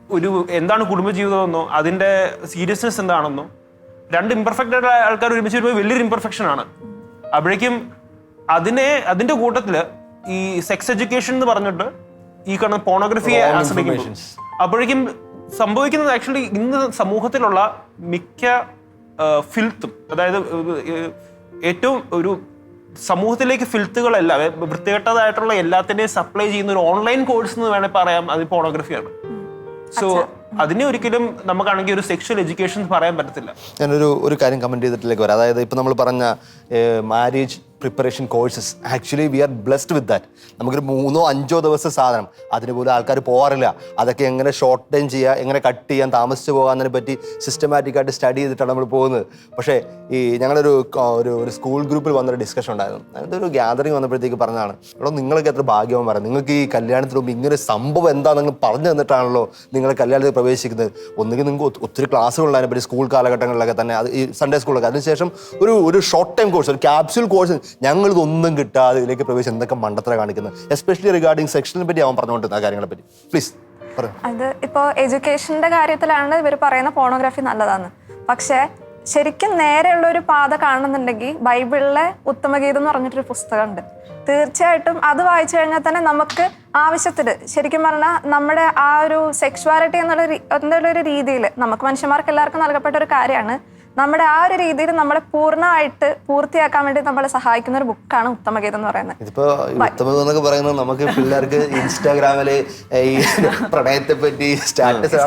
ഒരു എന്താണ് കുടുംബജീവിതമെന്നോ അതിന്റെ അതിന്റെ സീരിയസ്നെസ് എന്താണെന്നോ രണ്ട് ഇമ്പർഫെക്റ്റ് ആയിട്ടുള്ള ആൾക്കാർ ഒരുമിച്ച് വരുമ്പോൾ വലിയൊരു ഇമ്പർഫെക്ഷൻ ആണ് അപ്പോഴേക്കും അതിനെ അതിന്റെ കൂട്ടത്തിൽ ഈ സെക്സ് എഡ്യൂക്കേഷൻ എന്ന് പറഞ്ഞിട്ട് ഈ കാണുന്ന പോണോഗ്രഫിയെ. അപ്പോഴേക്കും സംഭവിക്കുന്നത് ആക്ച്വലി ഇന്ന് സമൂഹത്തിലുള്ള മിക്ക ഫിൽത്തും അതായത് ഏറ്റവും ഒരു സമൂഹത്തിലേക്ക് ഫിൽത്തുകളല്ല വൃത്തികെട്ടതായിട്ടുള്ള എല്ലാത്തിനെയും സപ്ലൈ ചെയ്യുന്ന ഒരു ഓൺലൈൻ കോഴ്സ് എന്ന് വേണേൽ പറയാം അത് പോണോഗ്രഫിയാണ് സോ അതിനെ ഒരിക്കലും നമുക്കാണെങ്കിൽ ഒരു സെക്ഷൽ എഡ്യൂക്കേഷൻ പറയാൻ പറ്റത്തില്ല. ഞാനൊരു ഒരു കാര്യം കമന്റ് ചെയ്തിട്ടിലേക്ക് വരാം. അതായത് ഇപ്പം നമ്മൾ പറഞ്ഞ marriage preparation courses actually we are blessed with that നമുക്കൊരു മൂന്നോ അഞ്ചോ ദിവസം സാധനം. അതിന് ആൾക്കാർ പോകാറില്ല അതൊക്കെ എങ്ങനെ ഷോർട്ട് ടൈം ചെയ്യുക എങ്ങനെ കട്ട് ചെയ്യാൻ താമസിച്ച് പോകാമെന്നതിനെ പറ്റി സിസ്റ്റമാറ്റിക്കായിട്ട് സ്റ്റഡി ചെയ്തിട്ടാണ് നമ്മൾ പോകുന്നത്. പക്ഷേ ഈ ഞങ്ങളൊരു ഒരു ഒരു സ്കൂൾ ഗ്രൂപ്പിൽ വന്നൊരു ഡിസ്കഷൻ ഉണ്ടായിരുന്നു. അതിന്റെ ഒരു ഗ്യാതറിങ് വന്നപ്പോഴത്തേക്ക് പറഞ്ഞതാണ്. എടോ നിങ്ങൾക്ക് എത്ര ഭാഗ്യവും പറയാം നിങ്ങൾക്ക് ഈ കല്യാണത്തിന് മുമ്പ് ഇങ്ങനെ സംഭവം എന്താ നിങ്ങൾ പറഞ്ഞു തന്നിട്ടാണല്ലോ നിങ്ങൾ കല്യാണത്തിൽ പ്രവേശിക്കുന്നത്. ഒന്നുകിൽ നിങ്ങൾക്ക് ഒത്തിരി ക്ലാസ്സുകൾ അതിനെപ്പറ്റി സ്കൂൾ കാലഘട്ടങ്ങളിലൊക്കെ തന്നെ. അത് ഈ സൺഡേ സ്കൂളൊക്കെ അതിനുശേഷം ഒരു ഒരു ഷോർട്ട് ടൈം കോഴ്സ് ഒരു ക്യാപ്സ്യൂൾ കോഴ്സ് ഞങ്ങൾ ഇതൊന്നും കിട്ടാതെ ഇതിലേക്ക് പ്രവേശിച്ച് എന്തൊക്കെ മണ്ടത്തര കാണിക്കുന്നത് എസ്പെഷ്യലി റിഗാർഡിങ് സെക്ഷനെ പറ്റി അവൻ പറഞ്ഞുകൊണ്ടിരുന്ന കാര്യങ്ങളെ പറ്റി. പ്ലീസ് അത് ഇപ്പോൾ എഡ്യൂക്കേഷന്റെ കാര്യത്തിലാണ് ഇവർ പറയുന്ന പോണോഗ്രാഫി നല്ലതാണ് പക്ഷേ ശരിക്കും നേരെയുള്ള ഒരു പാത കാണുന്നുണ്ടെങ്കിൽ ബൈബിളിലെ ഉത്തമഗീതം എന്ന് പറഞ്ഞിട്ടൊരു പുസ്തകമുണ്ട്. തീർച്ചയായിട്ടും അത് വായിച്ചു കഴിഞ്ഞാൽ തന്നെ നമുക്ക് ആവശ്യത്തിന് ശരിക്കും പറഞ്ഞാൽ നമ്മുടെ ആ ഒരു സെക്ഷുവാലിറ്റി എന്നുള്ള എന്നുള്ള ഒരു രീതിയിൽ നമുക്ക് മനുഷ്യന്മാർക്ക് എല്ലാവർക്കും നൽകപ്പെട്ട ഒരു കാര്യമാണ് നമ്മുടെ ആ ഒരു രീതിയിൽ നമ്മളെ പൂർണമായിട്ട് പൂർത്തിയാക്കാൻ വേണ്ടി നമ്മളെ സഹായിക്കുന്ന ഒരു ബുക്കാണ് ഉത്തമഗീതം എന്ന് പറയുന്നത്. ഇതിപ്പോ ഉത്തമഗീതം എന്നൊക്കെ പറയുന്നത് നമുക്ക് പിള്ളേർക്ക് ഇൻസ്റ്റാഗ്രാമിൽ ഈ പ്രണയത്തെ പറ്റി സ്റ്റാറ്റസ്.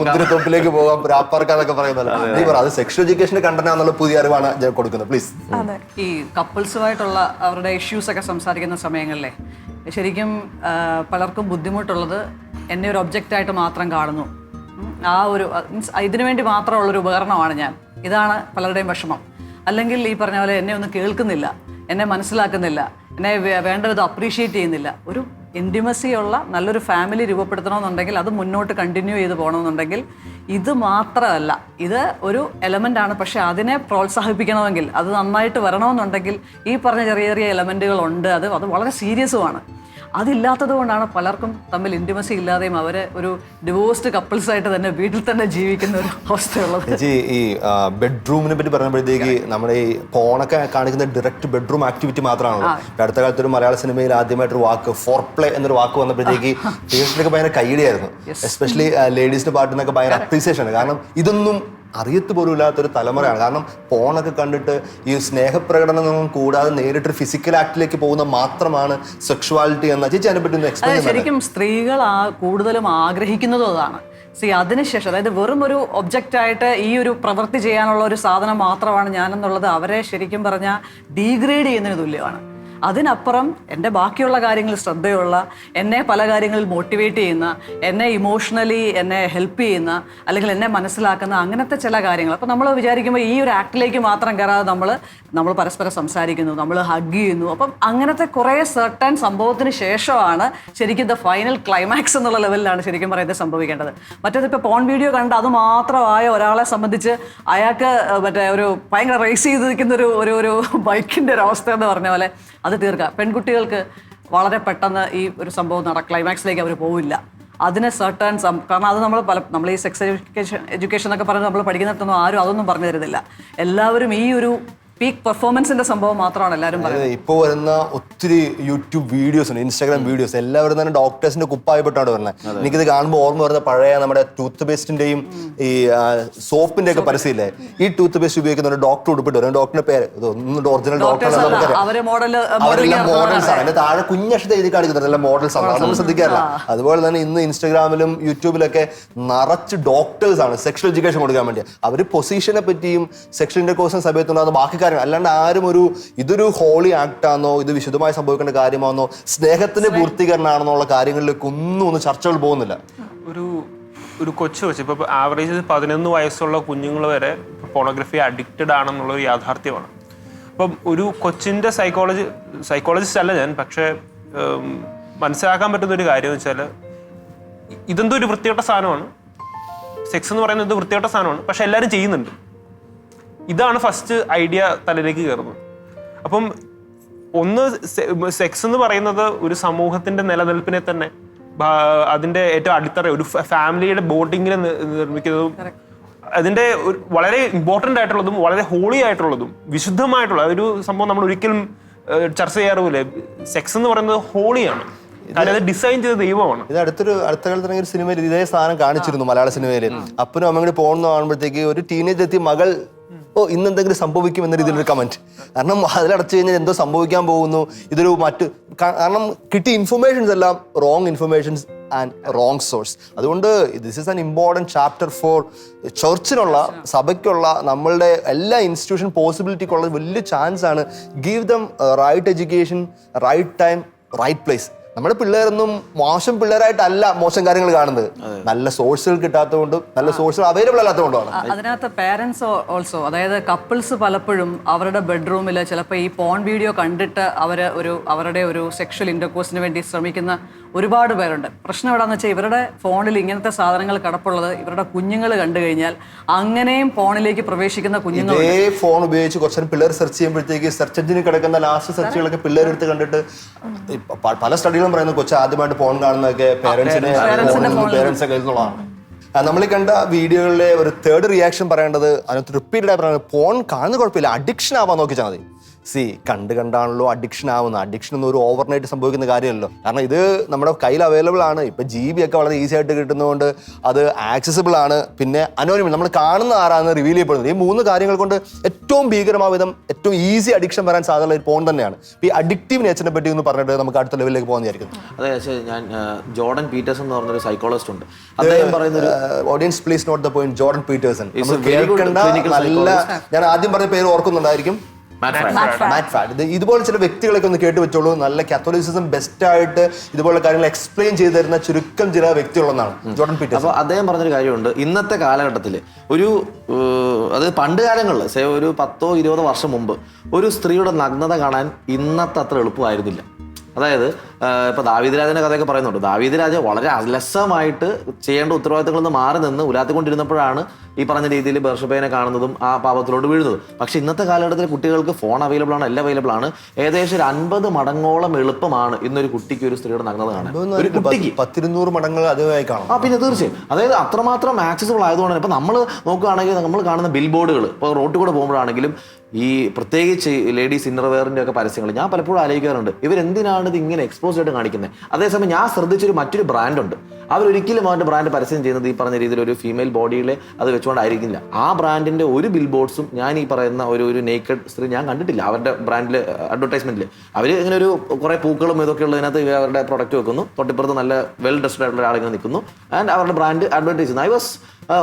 മുന്തിരിത്തോപ്പിലേക്ക് പോകാം പ്രാപ്പാർക്കാന്നൊക്കെ പറയുന്നല്ലോ അത് സെക്ഷൽ എഡ്യൂക്കേഷന്റെ കണ്ടനാന്നുള്ള പുതിയ അറിവാണ് കൊടുക്കുന്നത്. പ്ലീസ് അതെ. ഈ കപ്പിൾസുമായിട്ടുള്ള അവരുടെ ഇഷ്യൂസ് ഒക്കെ സംസാരിക്കുന്ന സമയങ്ങളിലെ ശരിക്കും പലർക്കും ബുദ്ധിമുട്ടുള്ളത് എന്നെ ഒരു ഒബ്ജക്റ്റായിട്ട് മാത്രം കാണുന്നു. ആ ഒരു മീൻസ് ഇതിനു വേണ്ടി മാത്രമുള്ളൊരു ഉപകരണമാണ് ഞാൻ. ഇതാണ് പലരുടെയും വിഷമം. അല്ലെങ്കിൽ ഈ പറഞ്ഞ പോലെ എന്നെ ഒന്നും കേൾക്കുന്നില്ല എന്നെ മനസ്സിലാക്കുന്നില്ല എന്നെ വേണ്ട വിധം അപ്രീഷിയേറ്റ് ചെയ്യുന്നില്ല. ഒരു ഇന്റിമസി ഉള്ള നല്ലൊരു ഫാമിലി രൂപപ്പെടുത്തണമെന്നുണ്ടെങ്കിൽ അത് മുന്നോട്ട് കണ്ടിന്യൂ ചെയ്ത് പോകണമെന്നുണ്ടെങ്കിൽ ഇത് മാത്രമല്ല ഇത് ഒരു എലമെന്റ് ആണ്. പക്ഷേ അതിനെ പ്രോത്സാഹിപ്പിക്കണമെങ്കിൽ അത് നന്നായിട്ട് വരണമെന്നുണ്ടെങ്കിൽ ഈ പറഞ്ഞ ചെറിയ ചെറിയ എലമെന്റുകളുണ്ട് അത് അത് വളരെ സീരിയസുമാണ് അതില്ലാത്തത് കൊണ്ടാണ് പലർക്കും തമ്മിൽ ഇന്റിമസി ഇല്ലാതെയും അവരെ ഒരു ഡിവോഴ്സ്ഡ് കപ്പിൾസ് ആയിട്ട് തന്നെ വീട്ടിൽ തന്നെ ജീവിക്കുന്ന ഒരു അവസ്ഥയുള്ളത്. ഈ ബെഡ്റൂമിനെ പറ്റി പറയുമ്പോഴത്തേക്ക് നമ്മുടെ ഈ ഫോണൊക്കെ കാണിക്കുന്ന ഡയറക്റ്റ് ബെഡ്റൂം ആക്ടിവിറ്റി മാത്രമാണല്ലോ. അടുത്ത കാലത്ത് ഒരു മലയാള സിനിമയിൽ ആദ്യമായിട്ടൊരു വാക്ക് ഫോർ പ്ലേ എന്നൊരു വാക്ക് വന്നപ്പോഴത്തേക്ക് തിയേറ്ററിലൊക്കെ ഭയങ്കര കൈയടിയായിരുന്നു എസ്പെഷ്യലി ലേഡീസിന്റെ പാട്ടിനൊക്കെ ഭയങ്കര അപ്രീസിയേഷൻ ആണ്. കാരണം ഇതൊന്നും അറിയത്ത് പോലും ഇല്ലാത്തൊരു തലമുറയാണ്. കാരണം ഫോണൊക്കെ കണ്ടിട്ട് ഈ സ്നേഹപ്രകടനങ്ങളും കൂടാതെ നേരിട്ടൊരു ഫിസിക്കൽ ആക്ടിലേക്ക് പോകുന്ന മാത്രമാണ് സെക്ഷുവാലിറ്റി എന്ന ചേച്ചി അതിനെ പറ്റി ശരിക്കും സ്ത്രീകൾ ആ കൂടുതലും ആഗ്രഹിക്കുന്നതും അതാണ്. സി അതിനുശേഷം അതായത് വെറും ഒരു ഒബ്ജക്റ്റ് ആയിട്ട് ഈ ഒരു പ്രവൃത്തി ചെയ്യാനുള്ള ഒരു സാധനം മാത്രമാണ് ഞാനെന്നുള്ളത് അവരെ ശരിക്കും പറഞ്ഞാൽ ഡീഗ്രേഡ് ചെയ്യുന്നതിന് തുല്യമാണ്. അതിനപ്പുറം എന്റെ ബാക്കിയുള്ള കാര്യങ്ങളിൽ ശ്രദ്ധയുള്ള എന്നെ പല കാര്യങ്ങളിൽ മോട്ടിവേറ്റ് ചെയ്യുന്ന എന്നെ ഇമോഷണലി എന്നെ ഹെൽപ്പ് ചെയ്യുന്ന അല്ലെങ്കിൽ എന്നെ മനസ്സിലാക്കുന്ന അങ്ങനത്തെ ചില കാര്യങ്ങൾ. അപ്പോൾ നമ്മൾ വിചാരിക്കുമ്പോൾ ഈ ഒരു ആക്ടിലേക്ക് മാത്രം കയറാതെ നമ്മൾ നമ്മൾ പരസ്പരം സംസാരിക്കുന്നു നമ്മൾ ഹഗ് ചെയ്യുന്നു. അപ്പം അങ്ങനത്തെ കുറേ സെർട്ടൺ സംഭവത്തിന് ശേഷമാണ് ശരിക്കും ദ ഫൈനൽ ക്ലൈമാക്സ് എന്നുള്ള ലെവലിലാണ് ശരിക്കും പറയുന്നത് സംഭവിക്കേണ്ടത്. മറ്റേത് ഇപ്പോൾ പോൺ വീഡിയോ കണ്ട് അത് മാത്രമായ ഒരാളെ സംബന്ധിച്ച് അയാൾക്ക് മറ്റേ ഒരു ഭയങ്കര റേസ് ചെയ്ത് നിൽക്കുന്ന ഒരു ഒരു ബൈക്കിന്റെ ഒരു അവസ്ഥ എന്ന് പറഞ്ഞ പോലെ അത് തീർക്കുക പെൺകുട്ടികൾക്ക് വളരെ പെട്ടെന്ന് ഈ ഒരു സംഭവം നട ക്ലൈമാക്സിലേക്ക് അവർ പോവില്ല. അതിന് സർട്ടൺ സം കാരണം അത് നമ്മൾ പല നമ്മൾ ഈ സെക്സ് എഡ്യൂക്കേഷൻ എഡ്യൂക്കേഷൻ എന്നൊക്കെ പറഞ്ഞ് നമ്മൾ പഠിക്കുന്നിടത്തൊന്നും ആരും അതൊന്നും പറഞ്ഞു തരുന്നില്ല. എല്ലാവരും ഈ ഒരു പീക്ക് പെർഫോമൻസിന്റെ സംഭവം മാത്രമാണ് എല്ലാവരും പറയുന്നത്. ഇപ്പൊ ഇപ്പോൾ വരുന്ന ഒത്തിരി യൂട്യൂബ് വീഡിയോസ് ഉണ്ട് ഇൻസ്റ്റാഗ്രാം വീഡിയോസ് എല്ലാവരും തന്നെ ഡോക്ടേഴ്സിന്റെ കുപ്പായിപ്പെട്ടാണ് വരുന്നത്. എനിക്കിത് കാണുമ്പോൾ ഓർമ്മ വരുന്ന പഴയ നമ്മുടെ ടൂത്ത് പേസ്റ്റിന്റെയും ഈ സോപ്പിന്റെ ഒക്കെ പരസ്യമില്ലേ? ഈ ടൂത്ത് പേസ്റ്റ് ഉപയോഗിക്കുന്ന ഒരു ഡോക്ടർ ഉടുപ്പിട്ട് വരും ഡോക്ടറിന്റെ പേര് ഒറിജിനൽ ഡോക്ടർ അവരെല്ലാം മോഡൽസ് ആണ്. അതിന്റെ താഴെ കുഞ്ഞക്ഷത്തെ എഴുതി കാണിക്കുന്നത് എല്ലാം മോഡൽസ് ആണ്. നമ്മൾ ശ്രദ്ധിക്കാറില്ല. അതുപോലെ തന്നെ ഇന്ന് ഇൻസ്റ്റാഗ്രാമിലും യൂട്യൂബിലൊക്കെ നിറച്ച് ഡോക്ടേഴ്സ് ആണ്. സെക്ഷൽ എഡ്യൂക്കേഷൻ കൊടുക്കാൻ വേണ്ടി അവർ പൊസിഷനെ പറ്റിയും സെക്ഷൽ ഇന്റർകോഴ്സിന് സമയത്തുണ്ടാകുന്ന ബാക്കി കാര്യങ്ങൾ അല്ലാണ്ട് ആരും ഒരു ഇതൊരു ഹോളി ആക്ട് ആണോ ഇത് വിശദമായി സംഭവിക്കേണ്ട കാര്യമാണോ സ്നേഹത്തിന്റെ പൂർത്തീകരണമാണെന്നുള്ള കാര്യങ്ങളിലേക്ക് ഒന്നും ഒന്നും ചർച്ചകൾ പോകുന്നില്ല. ഒരു ഒരു കൊച്ചു കൊച്ചു ഇപ്പൊ ആവറേജ് പതിനൊന്ന് വയസ്സുള്ള കുഞ്ഞുങ്ങൾ വരെ പോണോഗ്രഫി അഡിക്റ്റഡ് ആണെന്നുള്ള ഒരു യാഥാർത്ഥ്യമാണ്. അപ്പം ഒരു കൊച്ചിന്റെ സൈക്കോളജി സൈക്കോളജിസ്റ്റ് അല്ല ഞാൻ പക്ഷേ മനസ്സിലാക്കാൻ പറ്റുന്ന ഒരു കാര്യം വെച്ചാൽ ഇതെന്തോ ഒരു വൃത്തികെട്ട സാധനമാണ്. സെക്സ് എന്ന് പറയുന്നത് വൃത്തിയോട്ട വൃത്തികെട്ട സാധനമാണ്. പക്ഷെ എല്ലാവരും ചെയ്യുന്നുണ്ട്. ഇതാണ് ഫസ്റ്റ് ഐഡിയ തലയിലേക്ക് കയറുന്നത് അപ്പം ഒന്ന് സെക്സ് എന്ന് പറയുന്നത് ഒരു സമൂഹത്തിന്റെ നിലനിൽപ്പിനെ തന്നെ അതിന്റെ ഏറ്റവും അടിത്തറ ഒരു ഫാമിലിയുടെ ബോണ്ടിങ്ങിനെ നിർമ്മിക്കുന്നതും അതിന്റെ ഒരു വളരെ ഇമ്പോർട്ടന്റ് ആയിട്ടുള്ളതും വളരെ ഹോളി ആയിട്ടുള്ളതും വിശുദ്ധമായിട്ടുള്ള ഒരു സംഭവം നമ്മൾ ഒരിക്കലും ചർച്ച ചെയ്യാറുമില്ല. സെക്സ് എന്ന് പറയുന്നത് ഹോളിയാണ് ഡിസൈൻ ചെയ്ത ദൈവമാണ്. ഇത് അടുത്തൊരു അടുത്ത കാലത്ത് ഒരു സിനിമയിൽ ഇതേ സാധനം കാണിച്ചിരുന്നു മലയാള സിനിമയിൽ അപ്പനും അമ്മയും കൂടി പോകുന്ന കാണുമ്പോഴത്തേക്ക് ഒരു ടീനേജ് എത്തി മകൾ ഓ ഇന്ന് എന്തെങ്കിലും സംഭവിക്കും എന്ന രീതിയിലൊരു കമന്റ് കാരണം അതിലടച്ചു കഴിഞ്ഞാൽ എന്തോ സംഭവിക്കാൻ പോകുന്നു. ഇതൊരു മറ്റ് കാരണം കിട്ടിയ ഇൻഫർമേഷൻസ് എല്ലാം wrong informations and wrong source അതുകൊണ്ട് this is an important chapter for ചർച്ചിനുള്ള സഭയ്ക്കുള്ള നമ്മളുടെ എല്ലാ ഇൻസ്റ്റിറ്റ്യൂഷൻ പോസിബിലിറ്റിക്കുള്ള വലിയ ചാൻസ് ആണ്. Give them right education right time right place നമ്മുടെ പിള്ളേരൊന്നും മോശം പിള്ളേരായിട്ടല്ല മോശം കാര്യങ്ങൾ കാണുന്നത്. നല്ല സോഴ്സുകൾ കിട്ടാത്തതുകൊണ്ടും നല്ല സോഴ്സുകൾ അവൈലബിൾ അല്ലാത്തതുകൊണ്ടാണ് അതിനകത്ത് പേരൻസ് ഓൾസോ അതായത് കപ്പിൾസ് പലപ്പോഴും അവരുടെ ബെഡ്റൂമിൽ ചിലപ്പോൾ ഈ പോൺ വീഡിയോ കണ്ടിട്ട് അവർ ഒരു അവരുടെ ഒരു സെക്ഷൽ ഇന്റർകോഴ്സിന് വേണ്ടി ശ്രമിക്കുന്ന ഒരുപാട് പേരുണ്ട്. പ്രശ്നം എവിടെയാണെന്ന് വെച്ചാൽ ഇവരുടെ ഫോണിൽ ഇങ്ങനത്തെ സാധനങ്ങൾ കിടപ്പുള്ളത് ഇവരുടെ കുഞ്ഞുങ്ങൾ കണ്ടു കഴിഞ്ഞാൽ അങ്ങനെയും ഫോണിലേക്ക് പ്രവേശിക്കുന്ന കുഞ്ഞുങ്ങൾ ഇതേ ഫോൺ ഉപയോഗിച്ച് കുറച്ചു പിള്ളേർ സെർച്ച് ചെയ്യുമ്പോഴത്തേക്ക് സെർച്ച് എഞ്ചിന് കിടക്കുന്ന ലാസ്റ്റ് സെർച്ചുകളൊക്കെ പിള്ളേരെടുത്ത് കണ്ടിട്ട് പല പ- പല പറയുന്ന പറയുന്നത് കൊച്ചു ആദ്യമായിട്ട് ഫോൺ കാണുന്നതൊക്കെ പേരൻസിനെ പേരൻസിന്റെ കയ്യിൽ നിന്നുള്ളതാണ് നമ്മൾ കണ്ട വീഡിയോകളിലെ ഒരു തേർഡ് റിയാക്ഷൻ പറയേണ്ടത് അതിനകത്ത് റിപ്പീറ്റഡ് ആയി പറയുന്നത് ഫോൺ കാണുന്ന കുഴപ്പമില്ല. അഡിക്ഷൻ ആവാൻ നോക്കിച്ചാൽ മതി. സി കണ്ട് കണ്ടാണല്ലോ അഡിക്ഷൻ ആവുന്നത്. അഡിക്ഷൻ ഒന്നും ഒരു ഓവർനൈറ്റ് സംഭവിക്കുന്ന കാര്യമല്ലോ കാരണം ഇത് നമ്മുടെ കയ്യിൽ അവൈലബിൾ ആണ്. ഇപ്പൊ ജി ബി ഒക്കെ വളരെ ഈസി ആയിട്ട് കിട്ടുന്നതുകൊണ്ട് അത് ആക്സസിബിൾ ആണ്. പിന്നെ അനോനിമൽ നമ്മൾ കാണുന്ന ആരാന്ന് റിവീൽ ചെയ്യപ്പെടുന്നത്. ഈ മൂന്ന് കാര്യങ്ങൾ കൊണ്ട് ഏറ്റവും ഭീകരമായ വിധം ഏറ്റവും ഈസി അഡിക്ഷൻ വരാൻ സാധ്യതയുള്ള ഒരു ഫോൺ തന്നെയാണ്. ഈ അഡിക്റ്റീവ് നേച്ചറിനെ പറ്റി ഒന്ന് പറഞ്ഞിട്ട് നമുക്ക് അടുത്ത ലെവലിലേക്ക് പോകാൻ വിചാരിക്കുന്നു. അതെ പക്ഷേ ഞാൻ ജോർഡൻ പീറ്റേഴ്സ് എന്ന് പറഞ്ഞൊരു സൈക്കോളജിസ്റ്റ് ഉണ്ട്. അദ്ദേഹം പറയുന്ന audience please note the point Jordan Peterson കേൾക്കേണ്ട നല്ല ഞാൻ ആദ്യം പറഞ്ഞ പേര് ഓർക്കുന്നുണ്ടായിരിക്കും. മാറ്റ് ഇത് ഇതുപോലെ ചില വ്യക്തികളൊക്കെ ഒന്ന് കേട്ട് വെച്ചോളൂ. നല്ല കാത്തോലിസിസം ബെസ്റ്റ് ആയിട്ട് ഇതുപോലെ കാര്യങ്ങൾ എക്സ്പ്ലെയിൻ ചെയ്തു തരുന്ന ചുരുക്കം ചില വ്യക്തികളൊന്നാണ് ജോർഡൻ പീറ്റർ അപ്പോൾ അദ്ദേഹം പറഞ്ഞൊരു കാര്യമുണ്ട്. ഇന്നത്തെ കാലഘട്ടത്തിൽ ഒരു അത് പണ്ട് കാലങ്ങളിൽ സേ ഒരു പത്തോ ഇരുപതോ വർഷം മുമ്പ് ഒരു സ്ത്രീയുടെ നഗ്നത കാണാൻ ഇന്നത്തെ അത്ര എളുപ്പമായിരുന്നില്ല. അതായത് ഇപ്പോൾ ഇപ്പൊ ദാവീദ് കഥയൊക്കെ പറയുന്നുണ്ട്. ദാവീദ് രാജ വളരെ അലസമായിട്ട് ചെയ്യേണ്ട ഉത്തരവാദിത്തങ്ങളിൽ നിന്ന് മാറി നിന്ന് ഉലാത്തിക്കൊണ്ടിരുന്നപ്പോഴാണ് ഈ പറഞ്ഞ രീതിയിൽ ബർഷബേനെ കാണുന്നതും ആ പാപത്തിലോട്ട് വീഴുന്നതും. പക്ഷെ ഇന്നത്തെ കാലഘട്ടത്തിൽ കുട്ടികൾക്ക് ഫോൺ അവൈലബിൾ ആണ് എല്ലാം അവൈലബിൾ ആണ്. ഏകദേശം ഒരു അൻപത് മടങ്ങോളം എളുപ്പമാണ് ഇന്നൊരു കുട്ടിക്ക് ഒരു സ്ത്രീയുടെ നഗ്നത കാണാൻ. ഒരു കുട്ടിക്ക്. പത്തിരുന്നൂറ് മടങ്ങൾ അതുമായി കാണാം. ആ പിന്നെ തീർച്ചയായും. അതായത് അത്രമാത്രം ആക്സസിബിൾ ആയതുകൊണ്ട് ഇപ്പൊ നമ്മൾ നോക്കുകയാണെങ്കിൽ നമ്മൾ കാണുന്ന ബിൽ ബോർഡുകൾ ഇപ്പോൾ റോട്ടിൽ കൂടെ പോകുമ്പോഴാണെങ്കിലും ഈ പ്രത്യേകിച്ച് ലേഡീസ് ഇന്നർവെയറിന്റെ ഒക്കെ പരസ്യങ്ങൾ ഞാൻ പലപ്പോഴും ആലോചിക്കാറുണ്ട്. ഇവരെന്തിനാണ് ഇത് ഇങ്ങനെ എക്സ്പോസ് ആയിട്ട് കാണിക്കുന്നത് അതേസമയം ഞാൻ ശ്രദ്ധിച്ചൊരു മറ്റൊരു ബ്രാൻഡുണ്ട് അവരൊരിക്കലും അവരുടെ ബ്രാൻഡ് പരസ്യം ചെയ്യുന്നത് ഈ പറഞ്ഞ രീതിയിൽ ഒരു ഫീമെയിൽ ബോഡിയിലെ അത് വെച്ചുകൊണ്ടായിരിക്കില്ല. ആ ബ്രാൻഡിന്റെ ഒരു ബിൽ ബോർഡ്സും ഞാൻ ഈ പറയുന്ന ഒരു ഒരു നേക്കഡ് സ്ത്രീ ഞാൻ കണ്ടിട്ടില്ല. അവരുടെ ബ്രാൻഡിൽ അഡ്വർടൈസ്മെന്റിൽ അവർ ഇങ്ങനെ ഒരു കുറേ പൂക്കളും ഇതൊക്കെ ഉള്ളതിനകത്ത് അവരുടെ പ്രൊഡക്റ്റ് വെക്കുന്നു. തൊട്ടിപ്പുറത്ത് നല്ല വെൽ ഡ്രസ്ഡ് ആയിട്ടുള്ള ഒരാളിങ്ങനെ നിൽക്കുന്നു ആൻഡ് അവരുടെ ബ്രാൻഡ് അഡ്വർടൈസ് ചെയ്യുന്നു. ഐ വാസ്